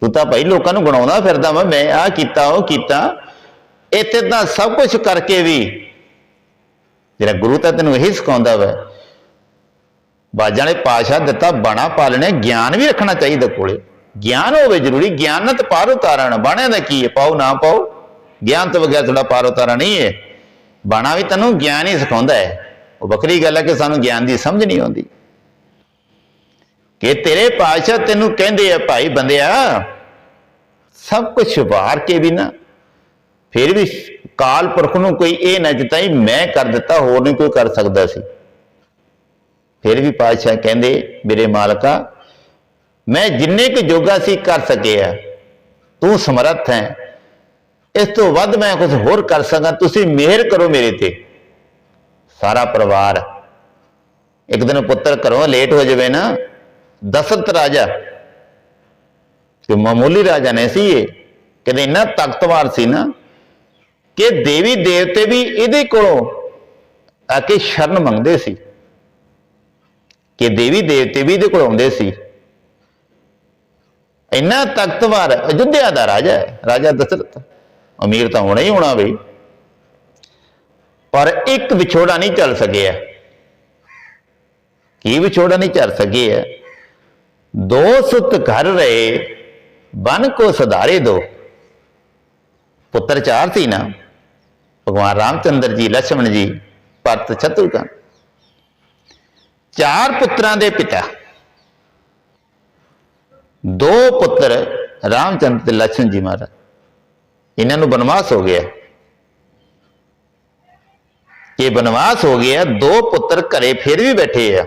[SPEAKER 1] ਤੂੰ ਤਾਂ ਭਾਈ ਲੋਕਾਂ ਨੂੰ ਗਣਾਉਂਦਾ ਫਿਰਦਾ ਵਾ। ਮੈਂ ਆਹ ਕੀਤਾ, ਉਹ ਕੀਤਾ। ਇੱਥੇ ਤਾਂ ਸਭ ਕੁਝ ਕਰਕੇ ਵੀ ਜਿਹੜਾ ਗੁਰੂ ਤਾਂ ਤੈਨੂੰ ਇਹੀ ਸਿਖਾਉਂਦਾ ਵਾ। ਬਾਜਾਂ ਨੇ ਪਾਸ਼ਾ ਦਿੱਤਾ, ਬਾਣਾ ਪਾਲਣੇ ਗਿਆਨ ਵੀ ਰੱਖਣਾ ਚਾਹੀਦਾ ਕੋਲੇ। ਗਿਆਨ ਹੋਵੇ ਜ਼ਰੂਰੀ। ਗਿਆਨ ਨਾਲ ਤਾਂ ਪਾਰ ਉਤਾਰਣਾ। ਬਾਣਿਆਂ ਦਾ ਕੀ ਹੈ? ਪਾਓ, ਨਾ ਪਾਓ। ਗਿਆਨ ਤੋਂ ਬਗੈਰ ਤੁਹਾਡਾ ਪਾਰ ਉਤਾਰਾ ਨਹੀਂ ਹੈ। ਬਾਣਾ ਵੀ ਤੈਨੂੰ ਗਿਆਨ ਹੀ ਸਿਖਾਉਂਦਾ ਹੈ। ਉਹ ਵੱਖਰੀ ਗੱਲ ਹੈ ਕਿ ਸਾਨੂੰ ਗਿਆਨ ਦੀ ਸਮਝ ਨਹੀਂ ਆਉਂਦੀ। ਕਿ ਤੇਰੇ ਪਾਸ਼ਾ ਤੈਨੂੰ ਕਹਿੰਦੇ ਆ, ਭਾਈ ਬੰਦਿਆ, ਸਭ ਕੁਝ ਵਾਰ ਕੇ ਵੀ ਨਾ। ਫਿਰ ਵੀ ਕਾਲ ਪੁਰਖ ਨੂੰ ਕੋਈ ਇਹ ਨਾ ਜਿਤਾਈ, ਮੈਂ ਕਰ ਦਿੱਤਾ, ਹੋਰ ਨਹੀਂ ਕੋਈ ਕਰ ਸਕਦਾ ਸੀ। ਫਿਰ ਵੀ ਪਾਤਸ਼ਾਹ ਕਹਿੰਦੇ, ਮੇਰੇ ਮਾਲਕਾ, ਮੈਂ ਜਿੰਨੇ ਕੁ ਜੋਗਾ ਸੀ ਕਰ ਸਕਿਆ। ਤੂੰ ਸਮਰੱਥ ਹੈ। ਇਸ ਤੋਂ ਵੱਧ ਮੈਂ ਕੁਝ ਹੋਰ ਕਰ ਸਕਾਂ। ਤੁਸੀਂ ਮਿਹਰ ਕਰੋ ਮੇਰੇ ਤੇ। ਸਾਰਾ ਪਰਿਵਾਰ ਇੱਕ ਦਿਨ ਪੁੱਤਰ ਘਰੋਂ ਲੇਟ ਹੋ ਜਾਵੇ ਨਾ ਦਸ਼ਰਥ ਰਾਜਾ ਕਿ ਮਾਮੂਲੀ ਰਾਜਾ ਨਹੀਂ ਸੀ ਇਹ, ਕਹਿੰਦੇ ਇੰਨਾ ਤਾਕਤਵਰ ਸੀ ਨਾ ਕਿ ਦੇਵੀ ਦੇਵਤੇ ਵੀ ਇਹਦੇ ਕੋਲੋਂ ਆ ਕੇ ਸ਼ਰਨ ਮੰਗਦੇ ਸੀ। ਕਿ ਦੇਵੀ ਦੇਵਤੇ ਵੀ ਇਹਦੇ ਕੋਲ ਆਉਂਦੇ ਸੀ। ਇੰਨਾ ਤਾਕਤਵਰ ਅਯੁੱਧਿਆ ਦਾ ਰਾਜਾ ਹੈ, ਰਾਜਾ ਦਸ਼ਰਥ ਅਮੀਰ ਤਾਂ ਹੋਣਾ ਹੀ ਹੋਣਾ ਬਈ। ਪਰ ਇੱਕ ਵਿਛੋੜਾ ਨਹੀਂ ਚੱਲ ਸਕਿਆ। ਕੀ ਵਿਛੋੜਾ ਨਹੀਂ ਚੱਲ ਸਕਿਆ? ਦੋ ਸੁਤ ਘਰ ਰਹੇ, ਬਨ ਕੋ ਸਦਾਰੇ ਦੋ। ਪੁੱਤਰ ਚਾਰ ਸੀ ਨਾ। ਭਗਵਾਨ ਰਾਮਚੰਦਰ ਜੀ ਲక్ష్మణ ਜੀ ਪਰਤ ਛਤੂਕਾ ਚਾਰ ਪੁੱਤਰਾਂ ਦੇ ਪਿਤਾ। ਦੋ ਪੁੱਤਰ ਰਾਮਚੰਦਰ ਤੇ ਲక్ష్మణ ਜੀ ਮਹਾਰਾਜ। ਇਹਨਾਂ ਨੂੰ ਬਨਵਾਸ ਹੋ ਗਿਆ। ਕਿ ਬਨਵਾਸ ਹੋ ਗਿਆ, ਦੋ ਪੁੱਤਰ ਘਰੇ ਫਿਰ ਵੀ ਬੈਠੇ ਆ।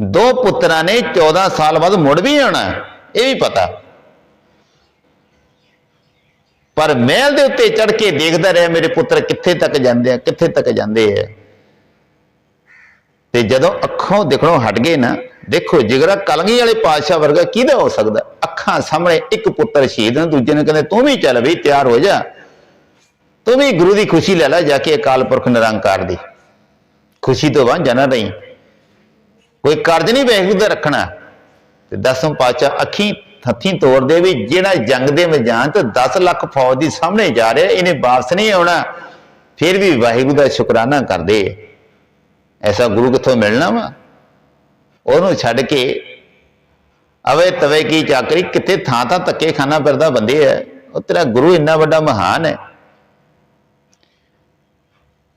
[SPEAKER 1] ਦੋ ਪੁੱਤਰਾਂ ਨੇ 14 ਸਾਲ ਬਾਅਦ ਮੁੜ ਵੀ ਆਉਣਾ, ਇਹ ਵੀ ਪਤਾ। ਪਰ ਮਹਿਲ ਦੇ ਉੱਤੇ ਚੜ ਕੇ ਦੇਖਦਾ ਰਿਹਾ, ਮੇਰੇ ਪੁੱਤਰ ਕਿੱਥੇ ਤੱਕ ਜਾਂਦੇ ਆ, ਕਿੱਥੇ ਤੱਕ ਜਾਂਦੇ ਆ। ਤੇ ਜਦੋਂ ਅੱਖੋਂ ਦਿਖਣੋਂ ਹਟ ਗਏ ਨਾ ਦੇਖੋ, ਜਿਗਰਾ ਕਲਗੀ ਵਾਲੇ ਪਾਤਸ਼ਾਹ ਵਰਗਾ ਕਿਹਦਾ ਹੋ ਸਕਦਾ? ਅੱਖਾਂ ਸਾਹਮਣੇ ਇੱਕ ਪੁੱਤਰ ਸ਼ਹੀਦ ਨੇ ਦੂਜੇ ਨੇ ਕਹਿੰਦੇ, ਤੂੰ ਵੀ ਚੱਲ ਬਈ ਤਿਆਰ ਹੋ ਜਾ। ਤੂੰ ਵੀ ਗੁਰੂ ਦੀ ਖੁਸ਼ੀ ਲੈ ਲੈ, ਜਾ ਕੇ ਅਕਾਲ ਪੁਰਖ ਨਿਰੰਕਾਰ ਦੀ। ਖੁਸ਼ੀ ਤੋਂ ਵਾਂਝਾ ਨਾ ਰਹੀ ਕੋਈ ਕਰਜ਼ ਨਹੀਂ ਵੇਖੂ ਦਾ ਰੱਖਣਾ। ਤੇ ਦਸਮ ਪਾਤਸ਼ਾਹ ਅੱਖੀਂ, ਹੱਥੀਂ ਤੋੜਦੇ ਵੀ ਜਿਹੜਾ ਜੰਗ ਦੇ ਮੈਦਾਨ ਤੇ 10 ਲੱਖ ਫੌਜ ਦੀ ਸਾਹਮਣੇ ਜਾ ਰਿਹਾ, ਇਹਨੇ ਵਾਪਸ ਨਹੀਂ ਆਉਣਾ। ਫਿਰ ਵੀ ਵਾਹਿਗੁਰੂ ਦਾ ਸ਼ੁਕਰਾਨਾ ਕਰਦੇ। ਐਸਾ ਗੁਰੂ ਕਿੱਥੋਂ ਮਿਲਣਾ ਵਾ? ਉਹਨੂੰ ਛੱਡ ਕੇ ਅਵੇ ਤਵੇ ਕੀ ਚਾਕਰੀ ਕਿਤੇ ਥਾਂ ਤਾਂ ਧੱਕੇ ਖਾਨਾ ਫਿਰਦਾ ਬੰਦੇ ਹੈ ਉਹ ਤੇਰਾ ਗੁਰੂ ਇੰਨਾ ਵੱਡਾ ਮਹਾਨ ਹੈ।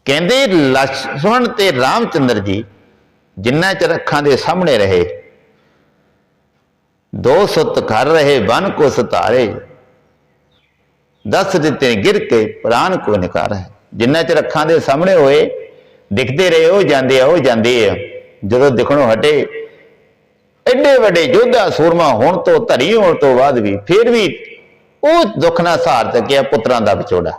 [SPEAKER 1] ਕਹਿੰਦੇ ਲਛਮਣ ਤੇ ਰਾਮਚੰਦਰ ਜੀ ਜਿੰਨਾ ਚਿਰ ਅੱਖਾਂ ਦੇ ਸਾਹਮਣੇ ਰਹੇ, ਦੋ ਸੁੱਤ ਕਰ ਰਹੇ ਬਨ ਕੋ ਸਤਾਰੇ ਦਸ ਦਿੱਤੇ ਗਿਰ ਕੇ ਪ੍ਰਾਨ ਕੋ ਨਿਕਾਰ ਜਿੰਨਾ ਚਿਰ ਅੱਖਾਂ ਦੇ ਸਾਹਮਣੇ ਹੋਏ, ਦਿਖਦੇ ਰਹੇ, ਉਹ ਜਾਂਦੇ ਆ, ਉਹ ਜਾਂਦੇ ਆ। ਜਦੋਂ ਦਿਖਣੋਂ ਹਟੇ, ਐਡੇ ਵੱਡੇ ਯੋਧਾ ਸੂਰਮਾ ਹੋਣ ਤੋਂ ਧਰੀ ਹੋਣ ਤੋਂ ਬਾਅਦ ਵੀ, ਫਿਰ ਵੀ ਉਹ ਦੁੱਖ ਨਾਲ ਸਹਾਰ ਸਕਿਆ ਪੁੱਤਰਾਂ ਦਾ ਵਿਛੋੜਾ।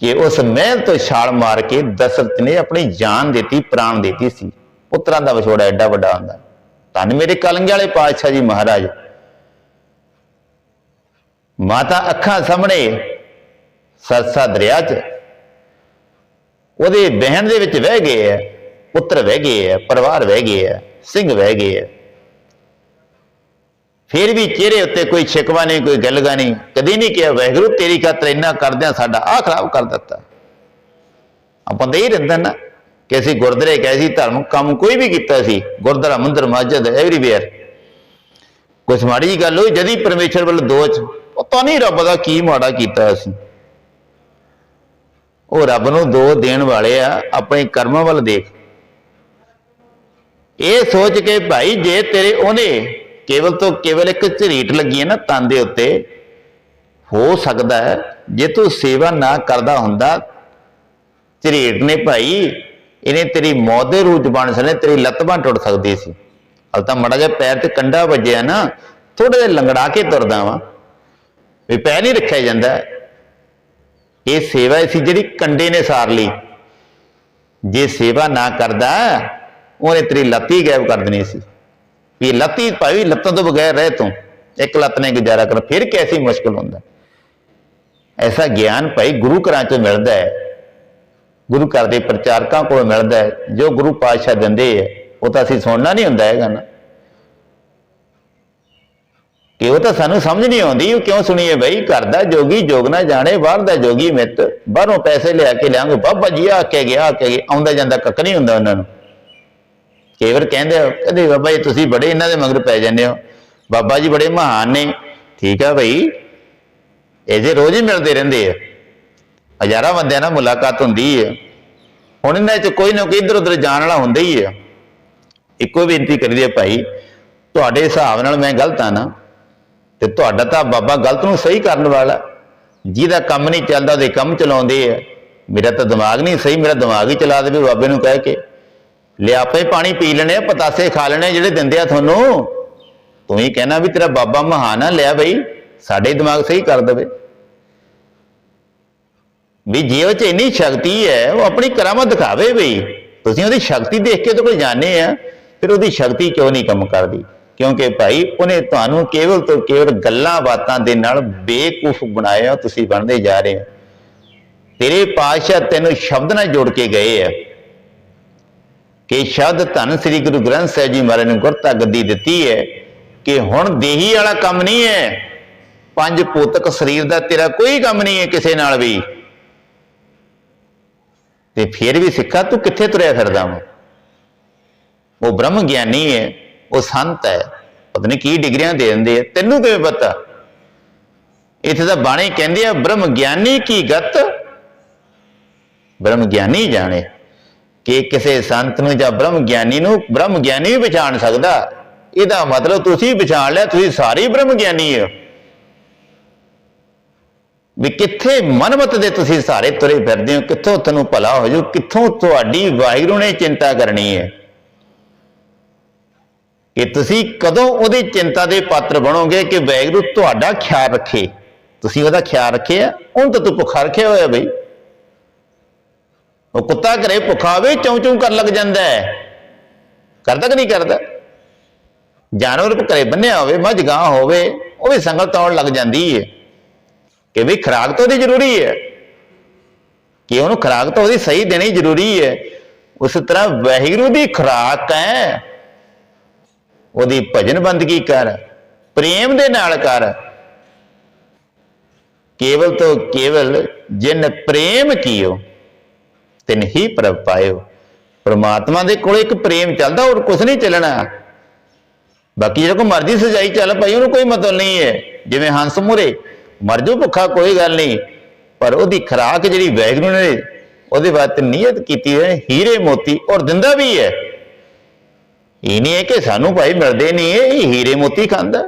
[SPEAKER 1] ਕਿ ਉਸ ਮਹਿਲ ਤੋਂ ਛਾਲ ਮਾਰ ਕੇ ਦਸ਼ਰਥ ਨੇ ਆਪਣੀ ਜਾਨ ਦਿੱਤੀ, ਪ੍ਰਾਣ ਦਿੱਤੀ ਸੀ। ਪੁੱਤਰਾਂ ਦਾ ਵਿਛੋੜਾ ਐਡਾ ਵੱਡਾ ਹੁੰਦਾ। ਧੰਨ ਮੇਰੇ ਕਲੰਗੇ ਵਾਲੇ ਪਾਤਸ਼ਾਹ ਜੀ ਮਹਾਰਾਜ। ਮਾਤਾ ਅੱਖਾਂ ਸਾਹਮਣੇ ਸਰਸਾ ਦਰਿਆ 'ਚ ਉਹਦੇ ਬਹਿਣ ਦੇ ਵਿੱਚ ਵਹਿ ਗਏ ਆ, ਪੁੱਤਰ ਵਹਿ ਗਏ ਆ, ਪਰਿਵਾਰ ਵਹਿ ਗਏ ਆ, ਸਿੰਘ ਵਹਿ ਗਏ ਆ। ਫਿਰ ਵੀ ਚਿਹਰੇ ਉੱਤੇ ਕੋਈ ਛਿਕਵਾ ਨਹੀਂ, ਕੋਈ ਗੱਲਗਾ ਨਹੀਂ, ਕਦੀ ਨਹੀਂ ਕਿਹਾ, ਵਾਹਿਗੁਰੂ, ਤੇਰੀ ਖਾਤਰ ਇੰਨਾ ਕਰਦਿਆਂ ਸਾਡਾ ਆ ਖਰਾਬ ਕਰ ਦਿੱਤਾ। ਆਪਾਂ ਤਾਂ ਇਹ ਰਹਿੰਦਾ ਨਾ ਕਿ ਅਸੀਂ ਗੁਰਦੁਆਰੇ ਗਏ ਸੀ, ਧਰਮ ਕੰਮ ਕੋਈ ਵੀ ਕੀਤਾ ਸੀ, ਗੁਰਦੁਆਰਾ, ਮੰਦਰ, ਮਸਜਿਦ ਐਵਰੀਵੇਅਰ ਕੁਛ ਮਾੜੀ ਜੀ ਗੱਲ ਹੋਈ, ਜਦੀ ਪਰਮੇਸ਼ਰ ਵੱਲ ਦੋਚ ਪਤਾ ਨਹੀਂ ਰੱਬ ਦਾ ਕੀ ਮਾੜਾ ਕੀਤਾ ਅਸੀਂ। ਉਹ ਰੱਬ ਨੂੰ ਦੋ ਦੇਣ ਵਾਲੇ ਆ, ਆਪਣੇ ਕਰਮਾਂ ਵੱਲ ਦੇਖ। ਇਹ ਸੋਚ ਕੇ ਭਾਈ ਜੇ ਤੇਰੇ ਉਹਨੇ ਕੇਵਲ ਤੋਂ ਕੇਵਲ ਇੱਕ ਝਰੀਟ ਲੱਗੀ ਹੈ ਨਾ ਤਨ ਦੇ ਉੱਤੇ, ਹੋ ਸਕਦਾ ਹੈ ਜੇ ਤੂੰ ਸੇਵਾ ਨਾ ਕਰਦਾ ਹੁੰਦਾ, ਝਰੀਟ ਨੇ ਭਾਈ ਇਹਨੇ ਤੇਰੀ ਮੌਤ ਦੇ ਰੂਪ ਬਣ ਸਕਣੇ ਤੇਰੀ ਲੱਤ ਬਾਂਹ ਟੁੱਟ ਸਕਦੀ ਸੀ। ਹਲ ਤਾਂ ਮੜਾ ਜਿਹਾ ਪੈਰ ਤੇ ਕੰਡਾ ਵੱਜਿਆ ਨਾ ਥੋੜੇ ਜਿਹਾ ਲੰਗੜਾ ਕੇ ਤੁਰਦਾ ਵਾ। ਵੀ ਪੈਰ ਨਹੀਂ ਰੱਖਿਆ ਜਾਂਦਾ। ਇਹ ਸੇਵਾ ਸੀ ਜਿਹੜੀ ਕੰਡੇ ਨੇ ਸਾਰ ਲਈ। ਜੇ ਸੇਵਾ ਨਾ ਕਰਦਾ, ਉਹਨੇ ਤੇਰੀ ਲੱਤੀ ਗਾਇਬ ਕਰ ਦੇਣੀ ਸੀ। ਵੀ ਲੱਤੀ ਭਾਈ ਲੱਤਾਂ ਤੋਂ ਬਗੈਰ ਰਹਿ ਤੂੰ। ਇੱਕ ਲੱਤ ਨੇ ਗੁਜ਼ਾਰਾ ਕਰ ਫਿਰ ਕੈਸੀ ਮੁਸ਼ਕਲ ਹੁੰਦਾ? ਐਸਾ ਗਿਆਨ ਭਾਈ ਗੁਰੂ ਘਰਾਂ ਚੋਂ ਮਿਲਦਾ ਹੈ। ਗੁਰੂ ਘਰ ਦੇ ਪ੍ਰਚਾਰਕਾਂ ਕੋਲੋਂ ਮਿਲਦਾ ਹੈ। ਜੋ ਗੁਰੂ ਪਾਤਸ਼ਾਹ ਦਿੰਦੇ ਹੈ, ਉਹ ਤਾਂ ਅਸੀਂ ਸੁਣਨਾ ਨਹੀਂ ਹੁੰਦਾ ਹੈਗਾ ਨਾ। ਕਿ ਉਹ ਤਾਂ ਸਾਨੂੰ ਸਮਝ ਨਹੀਂ ਆਉਂਦੀ, ਉਹ ਕਿਉਂ ਸੁਣੀਏ ਬਈ? ਕਰਦਾ ਜੋਗੀ, ਜੋਗ ਨਾ ਜਾਣੇ, ਬਾਹਰ ਦਾ ਜੋਗੀ ਮਿੱਤ। ਬਾਹਰੋਂ ਪੈਸੇ ਲਿਆ ਕੇ ਲਿਆਂਗੇ ਬਾਬਾ ਜੀ ਆ ਕੇ ਗਿਆ, ਆ ਕੇ ਗਿਆ। ਆਉਂਦਾ ਜਾਂਦਾ ਕੱਖ ਨਹੀਂ ਹੁੰਦਾ ਉਹਨਾਂ ਨੂੰ। ਕਈ ਵਾਰ ਕਹਿੰਦੇ ਆ, ਕਹਿੰਦੇ ਬਾਬਾ ਜੀ, ਤੁਸੀਂ ਬੜੇ ਇਹਨਾਂ ਦੇ ਮਗਰ ਪੈ ਜਾਂਦੇ ਹੋ। ਬਾਬਾ ਜੀ ਬੜੇ ਮਹਾਨ ਨੇ। ਠੀਕ ਆ ਭਾਈ ਇਹ ਜੇ ਰੋਜ਼ ਹੀ ਮਿਲਦੇ ਰਹਿੰਦੇ ਆ। ਹਜ਼ਾਰਾਂ ਬੰਦਿਆਂ ਨਾਲ ਮੁਲਾਕਾਤ ਹੁੰਦੀ ਹੈ ਹੁਣ ਇਹਨਾਂ ਚ ਕੋਈ ਨਾ ਕੋਈ ਇਧਰ ਉਧਰ ਜਾਣ ਵਾਲਾ ਹੁੰਦਾ ਹੀ ਹੈ ਇੱਕੋ ਬੇਨਤੀ ਕਰੀਦੀ ਭਾਈ, ਤੁਹਾਡੇ ਹਿਸਾਬ ਨਾਲ ਮੈਂ ਗਲਤ ਆ ਨਾ? ਤੇ ਤੁਹਾਡਾ ਤਾਂ ਬਾਬਾ ਗਲਤ ਨੂੰ ਸਹੀ ਕਰਨ ਵਾਲਾ। ਜਿਹਦਾ ਕੰਮ ਨਹੀਂ ਚੱਲਦਾ, ਉਹਦੇ ਕੰਮ ਚਲਾਉਂਦੇ ਆ। ਮੇਰਾ ਤਾਂ ਦਿਮਾਗ ਨਹੀਂ ਸਹੀ, ਮੇਰਾ ਦਿਮਾਗ ਹੀ ਚਲਾ ਦੇਵੇ ਬਾਬੇ ਨੂੰ ਕਹਿ ਕੇ। ਲਿਆ ਆਪੇ ਪਾਣੀ ਪੀ ਲੈਣੇ ਆ, ਪਤਾਸੇ ਖਾ ਲੈਣੇ ਆ ਜਿਹੜੇ ਦਿੰਦੇ ਆ ਤੁਹਾਨੂੰ। ਤੂੰ ਹੀ ਕਹਿਣਾ ਵੀ ਤੇਰਾ ਬਾਬਾ ਮਹਾਨ ਆ ਲਿਆ ਬਈ, ਸਾਡੇ ਦਿਮਾਗ ਸਹੀ ਕਰ ਦੇਵੇ। ਵੀ ਜੇ ਉਹ ਚ ਇੰਨੀ ਸ਼ਕਤੀ ਹੈ, ਉਹ ਆਪਣੀ ਕਰਾਮਤ ਦਿਖਾਵੇ ਬਈ। ਤੁਸੀਂ ਉਹਦੀ ਸ਼ਕਤੀ ਦੇਖ ਕੇ ਉਹਦੇ ਕੋਲ ਜਾਣੇ ਆ, ਫਿਰ ਉਹਦੀ ਸ਼ਕਤੀ ਕਿਉਂ ਨਹੀਂ ਕੰਮ ਕਰਦੀ? ਕਿਉਂਕਿ ਭਾਈ ਉਹਨੇ ਤੁਹਾਨੂੰ ਕੇਵਲ ਤੋਂ ਕੇਵਲ ਗੱਲਾਂ ਬਾਤਾਂ ਦੇ ਨਾਲ ਬੇਕੂਫ ਬਣਾਇਆ, ਤੁਸੀਂ ਬਣਦੇ ਜਾ ਰਹੇ ਹੋ। ਤੇਰੇ ਪਾਤਸ਼ਾਹ ਤੈਨੂੰ ਸ਼ਬਦ ਨਾਲ ਜੋੜ ਕੇ ਗਏ ਆ ਕਿ ਸ਼ਬਦ ਧੰਨ ਸ੍ਰੀ ਗੁਰੂ ਗ੍ਰੰਥ ਸਾਹਿਬ ਜੀ ਮਹਾਰਾਜ ਨੂੰ ਗੁਰਤਾ ਗੱਦੀ ਦਿੱਤੀ ਹੈ ਕਿ ਹੁਣ ਦੇਹੀ ਵਾਲਾ ਕੰਮ ਨਹੀਂ ਹੈ। ਪੰਜ ਪੋਤਕ ਸਰੀਰ ਦਾ ਤੇਰਾ ਕੋਈ ਕੰਮ ਨਹੀਂ ਹੈ ਕਿਸੇ ਨਾਲ ਵੀ। ਤੇ ਫਿਰ ਵੀ ਸਿੱਖਾ, ਤੂੰ ਕਿੱਥੇ ਤੁਰਿਆ ਫਿਰਦਾ ਵਾ? ਉਹ ਬ੍ਰਹਮ ਗਿਆਨੀ ਹੈ। ਉਹ ਸੰਤ ਹੈ। ਪਤਾ ਨਹੀਂ ਕੀ ਡਿਗਰੀਆਂ ਦੇ ਦਿੰਦੇ ਆ। ਤੈਨੂੰ ਕਿਵੇਂ ਪਤਾ? ਇੱਥੇ ਤਾਂ ਬਾਣੀ ਕਹਿੰਦੇ ਆ, ਬ੍ਰਹਮ ਗਿਆਨੀ ਕੀ ਗਤ? ਬ੍ਰਹਮ ਗਿਆਨੀ ਜਾਣੇ। ਕਿ ਕਿਸੇ ਸੰਤ ਨੂੰ ਜਾਂ ਬ੍ਰਹਮ ਗਿਆਨੀ ਨੂੰ ਬ੍ਰਹਮ ਗਿਆਨੀ ਵੀ ਪਛਾਣ ਸਕਦਾ। ਇਹਦਾ ਮਤਲਬ ਤੁਸੀਂ ਪਛਾਣ ਲਿਆ, ਤੁਸੀਂ ਸਾਰੇ ਬ੍ਰਹਮ ਗਿਆਨੀ ਹੋ। ਵੀ ਕਿੱਥੇ ਮਨਮਤ ਦੇ ਤੁਸੀਂ ਸਾਰੇ ਤੁਰੇ ਫਿਰਦੇ ਹੋ, ਕਿੱਥੋਂ ਤੁਹਾਨੂੰ ਭਲਾ ਹੋ ਜਾਊ, ਕਿੱਥੋਂ ਤੁਹਾਡੀ ਵਾਹਿਗੁਰੂ ਨੇ ਚਿੰਤਾ ਕਰਨੀ ਹੈ। ਕਿ ਤੁਸੀਂ ਕਦੋਂ ਉਹਦੀ ਚਿੰਤਾ ਦੇ ਪਾਤਰ ਬਣੋਗੇ ਕਿ ਵਾਹਿਗੁਰੂ ਤੁਹਾਡਾ ਖਿਆਲ ਰੱਖੇ? ਤੁਸੀਂ ਉਹਦਾ ਖਿਆਲ ਰੱਖਿਆ? ਉਹਨੂੰ ਤਾਂ ਤੂੰ ਭੁੱਖਾ ਰੱਖਿਆ ਹੋਇਆ ਬਈ। ਉਹ ਕੁੱਤਾ ਘਰੇ ਭੁੱਖਾ ਹੋਵੇ ਚੌਂ ਚੌਂ ਕਰਨ ਲੱਗ ਜਾਂਦਾ ਹੈ। ਕਰਦਾ ਕਿ ਨਹੀਂ ਕਰਦਾ? ਜਾਨਵਰ ਘਰੇ ਬੰਨਿਆ ਹੋਵੇ, ਮੱਝ, ਗਾਂ ਹੋਵੇ, ਉਹ ਵੀ ਸੰਗਲ ਤੌਣ ਲੱਗ ਜਾਂਦੀ ਹੈ ਕਿ ਵੀ ਖਰਾਕ ਤਾਂ ਉਹਦੀ ਜ਼ਰੂਰੀ ਹੈ ਕਿ ਉਹਨੂੰ ਖਰਾਕ ਤਾਂ ਉਹਦੀ ਸਹੀ ਦੇਣੀ ਜ਼ਰੂਰੀ ਹੈ ਉਸ ਤਰ੍ਹਾਂ ਵਾਹਿਗੁਰੂ ਦੀ ਖਰਾਕ ਹੈ। ਉਹਦੀ ਭਜਨ ਬੰਦਗੀ ਕਰ, ਪ੍ਰੇਮ ਦੇ ਨਾਲ ਕਰ। ਕੇਵਲ ਤੋਂ ਕੇਵਲ ਜਿਨ ਪ੍ਰੇਮ ਕੀਓ, ਤਿਨ ਹੀ ਪ੍ਰਭ ਪਾਇਓ। ਪ੍ਰਮਾਤਮਾ ਦੇ ਕੋਲ ਇੱਕ ਪ੍ਰੇਮ ਚੱਲਦਾ, ਹੋਰ ਕੁਝ ਨਹੀਂ ਚੱਲਣਾ। ਬਾਕੀ ਜਿਹੜਾ ਕੋ ਮਰਜ਼ੀ ਸਜਾਈ ਚੱਲ ਪਈ ਉਹਨੂੰ ਕੋਈ ਮਤਲਬ ਨਹੀਂ ਹੈ। ਜਿਵੇਂ ਹੰਸ ਮੁਰੇ ਮਰਜੋ ਭੁੱਖਾ, ਕੋਈ ਗੱਲ ਨਹੀਂ। ਪਰ ਉਹਦੀ ਖਰਾਕ ਜਿਹੜੀ ਵੈਗਰੂ ਨੇ ਉਹਦੇ ਵਾਸਤੇ ਨੀਅਤ ਕੀਤੀ ਹੈ, ਹੀਰੇ ਮੋਤੀ, ਔਰ ਦਿੰਦਾ ਵੀ ਹੈ। ਇਹ ਨਹੀਂ ਹੈ ਕਿ ਸਾਨੂੰ ਭਾਈ ਮਿਲਦੇ ਨਹੀਂ ਹੈ, ਇਹ ਹੀਰੇ ਮੋਤੀ ਖਾਂਦਾ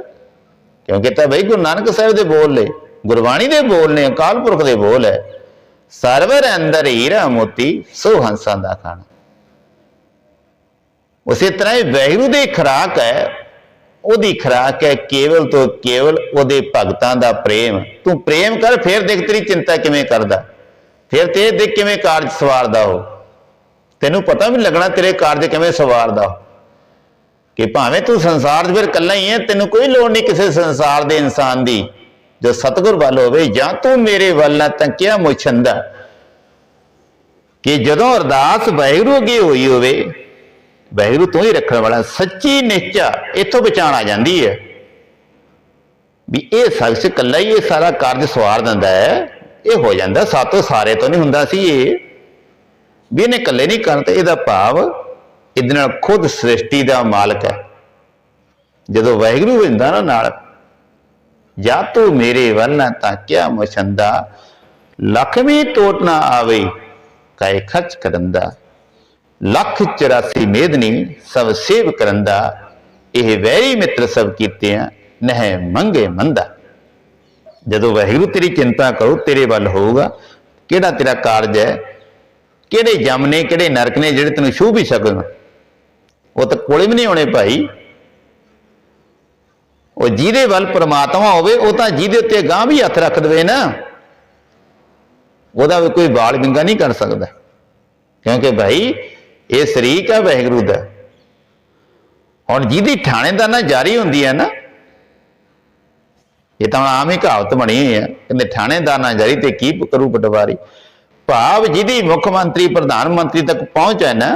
[SPEAKER 1] ਕਿਉਂਕਿ ਤਾਂ ਬਈ ਗੁਰੂ ਨਾਨਕ ਸਾਹਿਬ ਦੇ ਬੋਲ ਨੇ, ਗੁਰਬਾਣੀ ਦੇ ਬੋਲ ਨੇ, ਅਕਾਲ ਪੁਰਖ ਦੇ ਬੋਲ ਹੈ। ਸਰਵਰ ਅੰਦਰ ਹੀਰਾ ਮੋਤੀ, ਸੋ ਹੰਸਾਂ ਦਾ ਖਾਣਾ। ਉਸੇ ਤਰ੍ਹਾਂ ਹੀ ਵੈਗਰੂ ਦੀ ਖਰਾਕ ਹੈ, ਉਹਦੀ ਖਰਾਕ ਹੈ ਕੇਵਲ ਤੋਂ ਕੇਵਲ ਉਹਦੇ ਭਗਤਾਂ ਦਾ ਪ੍ਰੇਮ। ਤੂੰ ਪ੍ਰੇਮ ਕਰ, ਫਿਰ ਦੇਖ ਤੇਰੀ ਚਿੰਤਾ ਕਿਵੇਂ ਕਰਦਾ। ਫਿਰ ਤੇ ਦੇਖ ਕਿਵੇਂ ਕਾਰਜ ਸਵਾਰਦਾ ਹੋ ਤੈਨੂੰ ਪਤਾ ਵੀ ਲੱਗਣਾ ਤੇਰੇ ਕਾਰਜ ਕਿਵੇਂ ਸਵਾਰਦਾ ਹੋ ਕਿ ਭਾਵੇਂ ਤੂੰ ਸੰਸਾਰ 'ਚ ਫਿਰ ਇਕੱਲਾ ਹੀ ਹੈ, ਤੈਨੂੰ ਕੋਈ ਲੋੜ ਨਹੀਂ ਕਿਸੇ ਸੰਸਾਰ ਦੇ ਇਨਸਾਨ ਦੀ। ਜੋ ਸਤਿਗੁਰ ਵੱਲ ਹੋਵੇ ਜਾਂ ਤੂੰ ਮੇਰੇ ਵੱਲ ਨਾ ਤੰਕਿਆ ਮੁਛੰਦਾ। ਕਿ ਜਦੋਂ ਅਰਦਾਸ ਵਾਹਿਗੁਰੂ ਅੱਗੇ ਹੋਈ ਹੋਵੇ, ਵਾਹਿਗੁਰੂ ਤੂੰ ਹੀ ਰੱਖਣ ਵਾਲਾ ਸੱਚੀ ਨਿਸ਼ਚਾ ਇੱਥੋਂ ਪਛਾਣ ਆ ਜਾਂਦੀ ਹੈ। ਵੀ ਇਹ ਸ਼ਖਸ ਇਕੱਲਾ ਹੀ ਇਹ ਸਾਰਾ ਕਾਰਜ ਸਵਾਰ ਦਿੰਦਾ ਹੈ, ਇਹ ਹੋ ਜਾਂਦਾ, ਸਾਤੋਂ ਸਾਰੇ ਤੋਂ ਨਹੀਂ ਹੁੰਦਾ ਸੀ ਇਹ। ਵੀ ਇਹਨੇ ਇਕੱਲੇ ਨਹੀਂ ਕਰਨ ਤੇ ਇਹਦਾ ਭਾਵ ਇਹਦੇ ਨਾਲ ਖੁਦ ਸ੍ਰਿਸ਼ਟੀ ਦਾ ਮਾਲਕ ਹੈ। ਜਦੋਂ ਵਾਹਿਗੁਰੂ ਹੁੰਦਾ ਨਾ ਨਾਲ, ਜਾਂ ਤੂੰ ਮੇਰੇ ਵੱਲ ਨਾ ਤਾਕਿਆ ਮਛੰਦਾ, ਲਖਮੀ ਟੋਟ ਨਾ ਆਵੇ, ਕਾਇ ਖਰਚ ਕਰੰਦਾ, ਲੱਖ 84 ਮੇਦਨੀ ਸਭ ਸੇਵ ਕਰੰਦਾ, ਇਹ ਵੈਰੀ ਮਿੱਤਰ ਸਭ ਕੀਤਿਆਂ ਨਹਿ ਮੰਗੇ ਮੰਦਾ। ਜਦੋਂ ਵਾਹਿਗੁਰੂ, ਤੇਰੀ ਚਿੰਤਾ ਕਰੂ, ਤੇਰੇ ਵੱਲ ਹੋਊਗਾ। ਕਿਹੜਾ ਤੇਰਾ ਕਾਰਜ ਹੈ? ਕਿਹੜੇ ਜਮ ਨੇ ਕਿਹੜੇ ਨਰਕ ਨੇ ਜਿਹੜੇ ਤੈਨੂੰ ਛੂਹ ਵੀ ਸਕਣ? ਕੋਲੇ ਵੀ ਨਹੀਂ ਆਉਣੇ ਭਾਈ। ਉਹ ਜਿਹਦੇ ਵੱਲ ਪ੍ਰਮਾਤਮਾ ਹੋਵੇ, ਉਹ ਤਾਂ ਜਿਹਦੇ ਉੱਤੇ ਗਾਂ ਵੀ ਹੱਥ ਰੱਖ ਦੇਵੇ ਨਾ, ਉਹਦਾ ਵੀ ਕੋਈ ਬਾਲ ਵਿੰਗਾ ਨਹੀਂ ਕਰ ਸਕਦਾ। ਕਿਉਂਕਿ ਭਾਈ, ਇਹ ਸ਼ਰੀਕ ਆ ਵਾਹਿਗੁਰੂ ਦਾ। ਹੁਣ ਜਿਹਦੀ ਥਾਣੇਦਾਰ ਨਾਲ ਜਾਰੀ ਹੁੰਦੀ ਹੈ ਨਾ, ਇਹ ਤਾਂ ਹੁਣ ਆਮ ਹੀ ਕਹਾਵਤ ਬਣੀ ਹੋਈ ਹੈ ਕਹਿੰਦੇ ਥਾਣੇਦਾਰ ਨਾਲ ਜਾਰੀ ਤੇ ਕੀ ਕਰੂ ਪਟਵਾਰੀ। ਭਾਵ ਜਿਹਦੀ ਮੁੱਖ ਮੰਤਰੀ, ਪ੍ਰਧਾਨ ਮੰਤਰੀ ਤੱਕ ਪਹੁੰਚ ਹੈ ਨਾ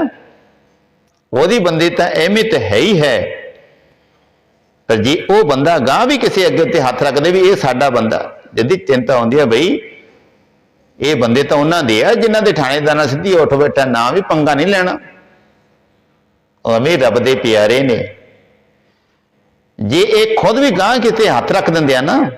[SPEAKER 1] ਉਹਦੀ ਬੰਦੇ ਤਾਂ ਅਹਿਮੀਅਤ ਹੈ ਹੀ ਹੈ। ਪਰ ਜੇ ਉਹ ਬੰਦਾ ਗਾਂ ਵੀ ਕਿਸੇ ਅੱਗੇ ਉੱਤੇ ਹੱਥ ਰੱਖਦੇ ਵੀ ਇਹ ਸਾਡਾ ਬੰਦਾ, ਜਿਹਦੀ ਚਿੰਤਾ ਆਉਂਦੀ ਹੈ ਬਈ ਇਹ ਬੰਦੇ ਤਾਂ ਉਹਨਾਂ ਦੇ ਆ, ਜਿਨ੍ਹਾਂ ਦੇ ਥਾਣੇਦਾਰਾਂ ਸਿੱਧੀ ਉੱਠ ਬੈਠਾ, ਨਾ ਵੀ ਪੰਗਾ ਨਹੀਂ ਲੈਣਾ। ਉਹ ਰੱਬ ਦੇ ਪਿਆਰੇ ਨੇ। ਜੇ ਇਹ ਖੁਦ ਵੀ ਗਾਂ ਕਿਤੇ ਹੱਥ ਰੱਖ ਦਿੰਦੇ ਆ ਨਾ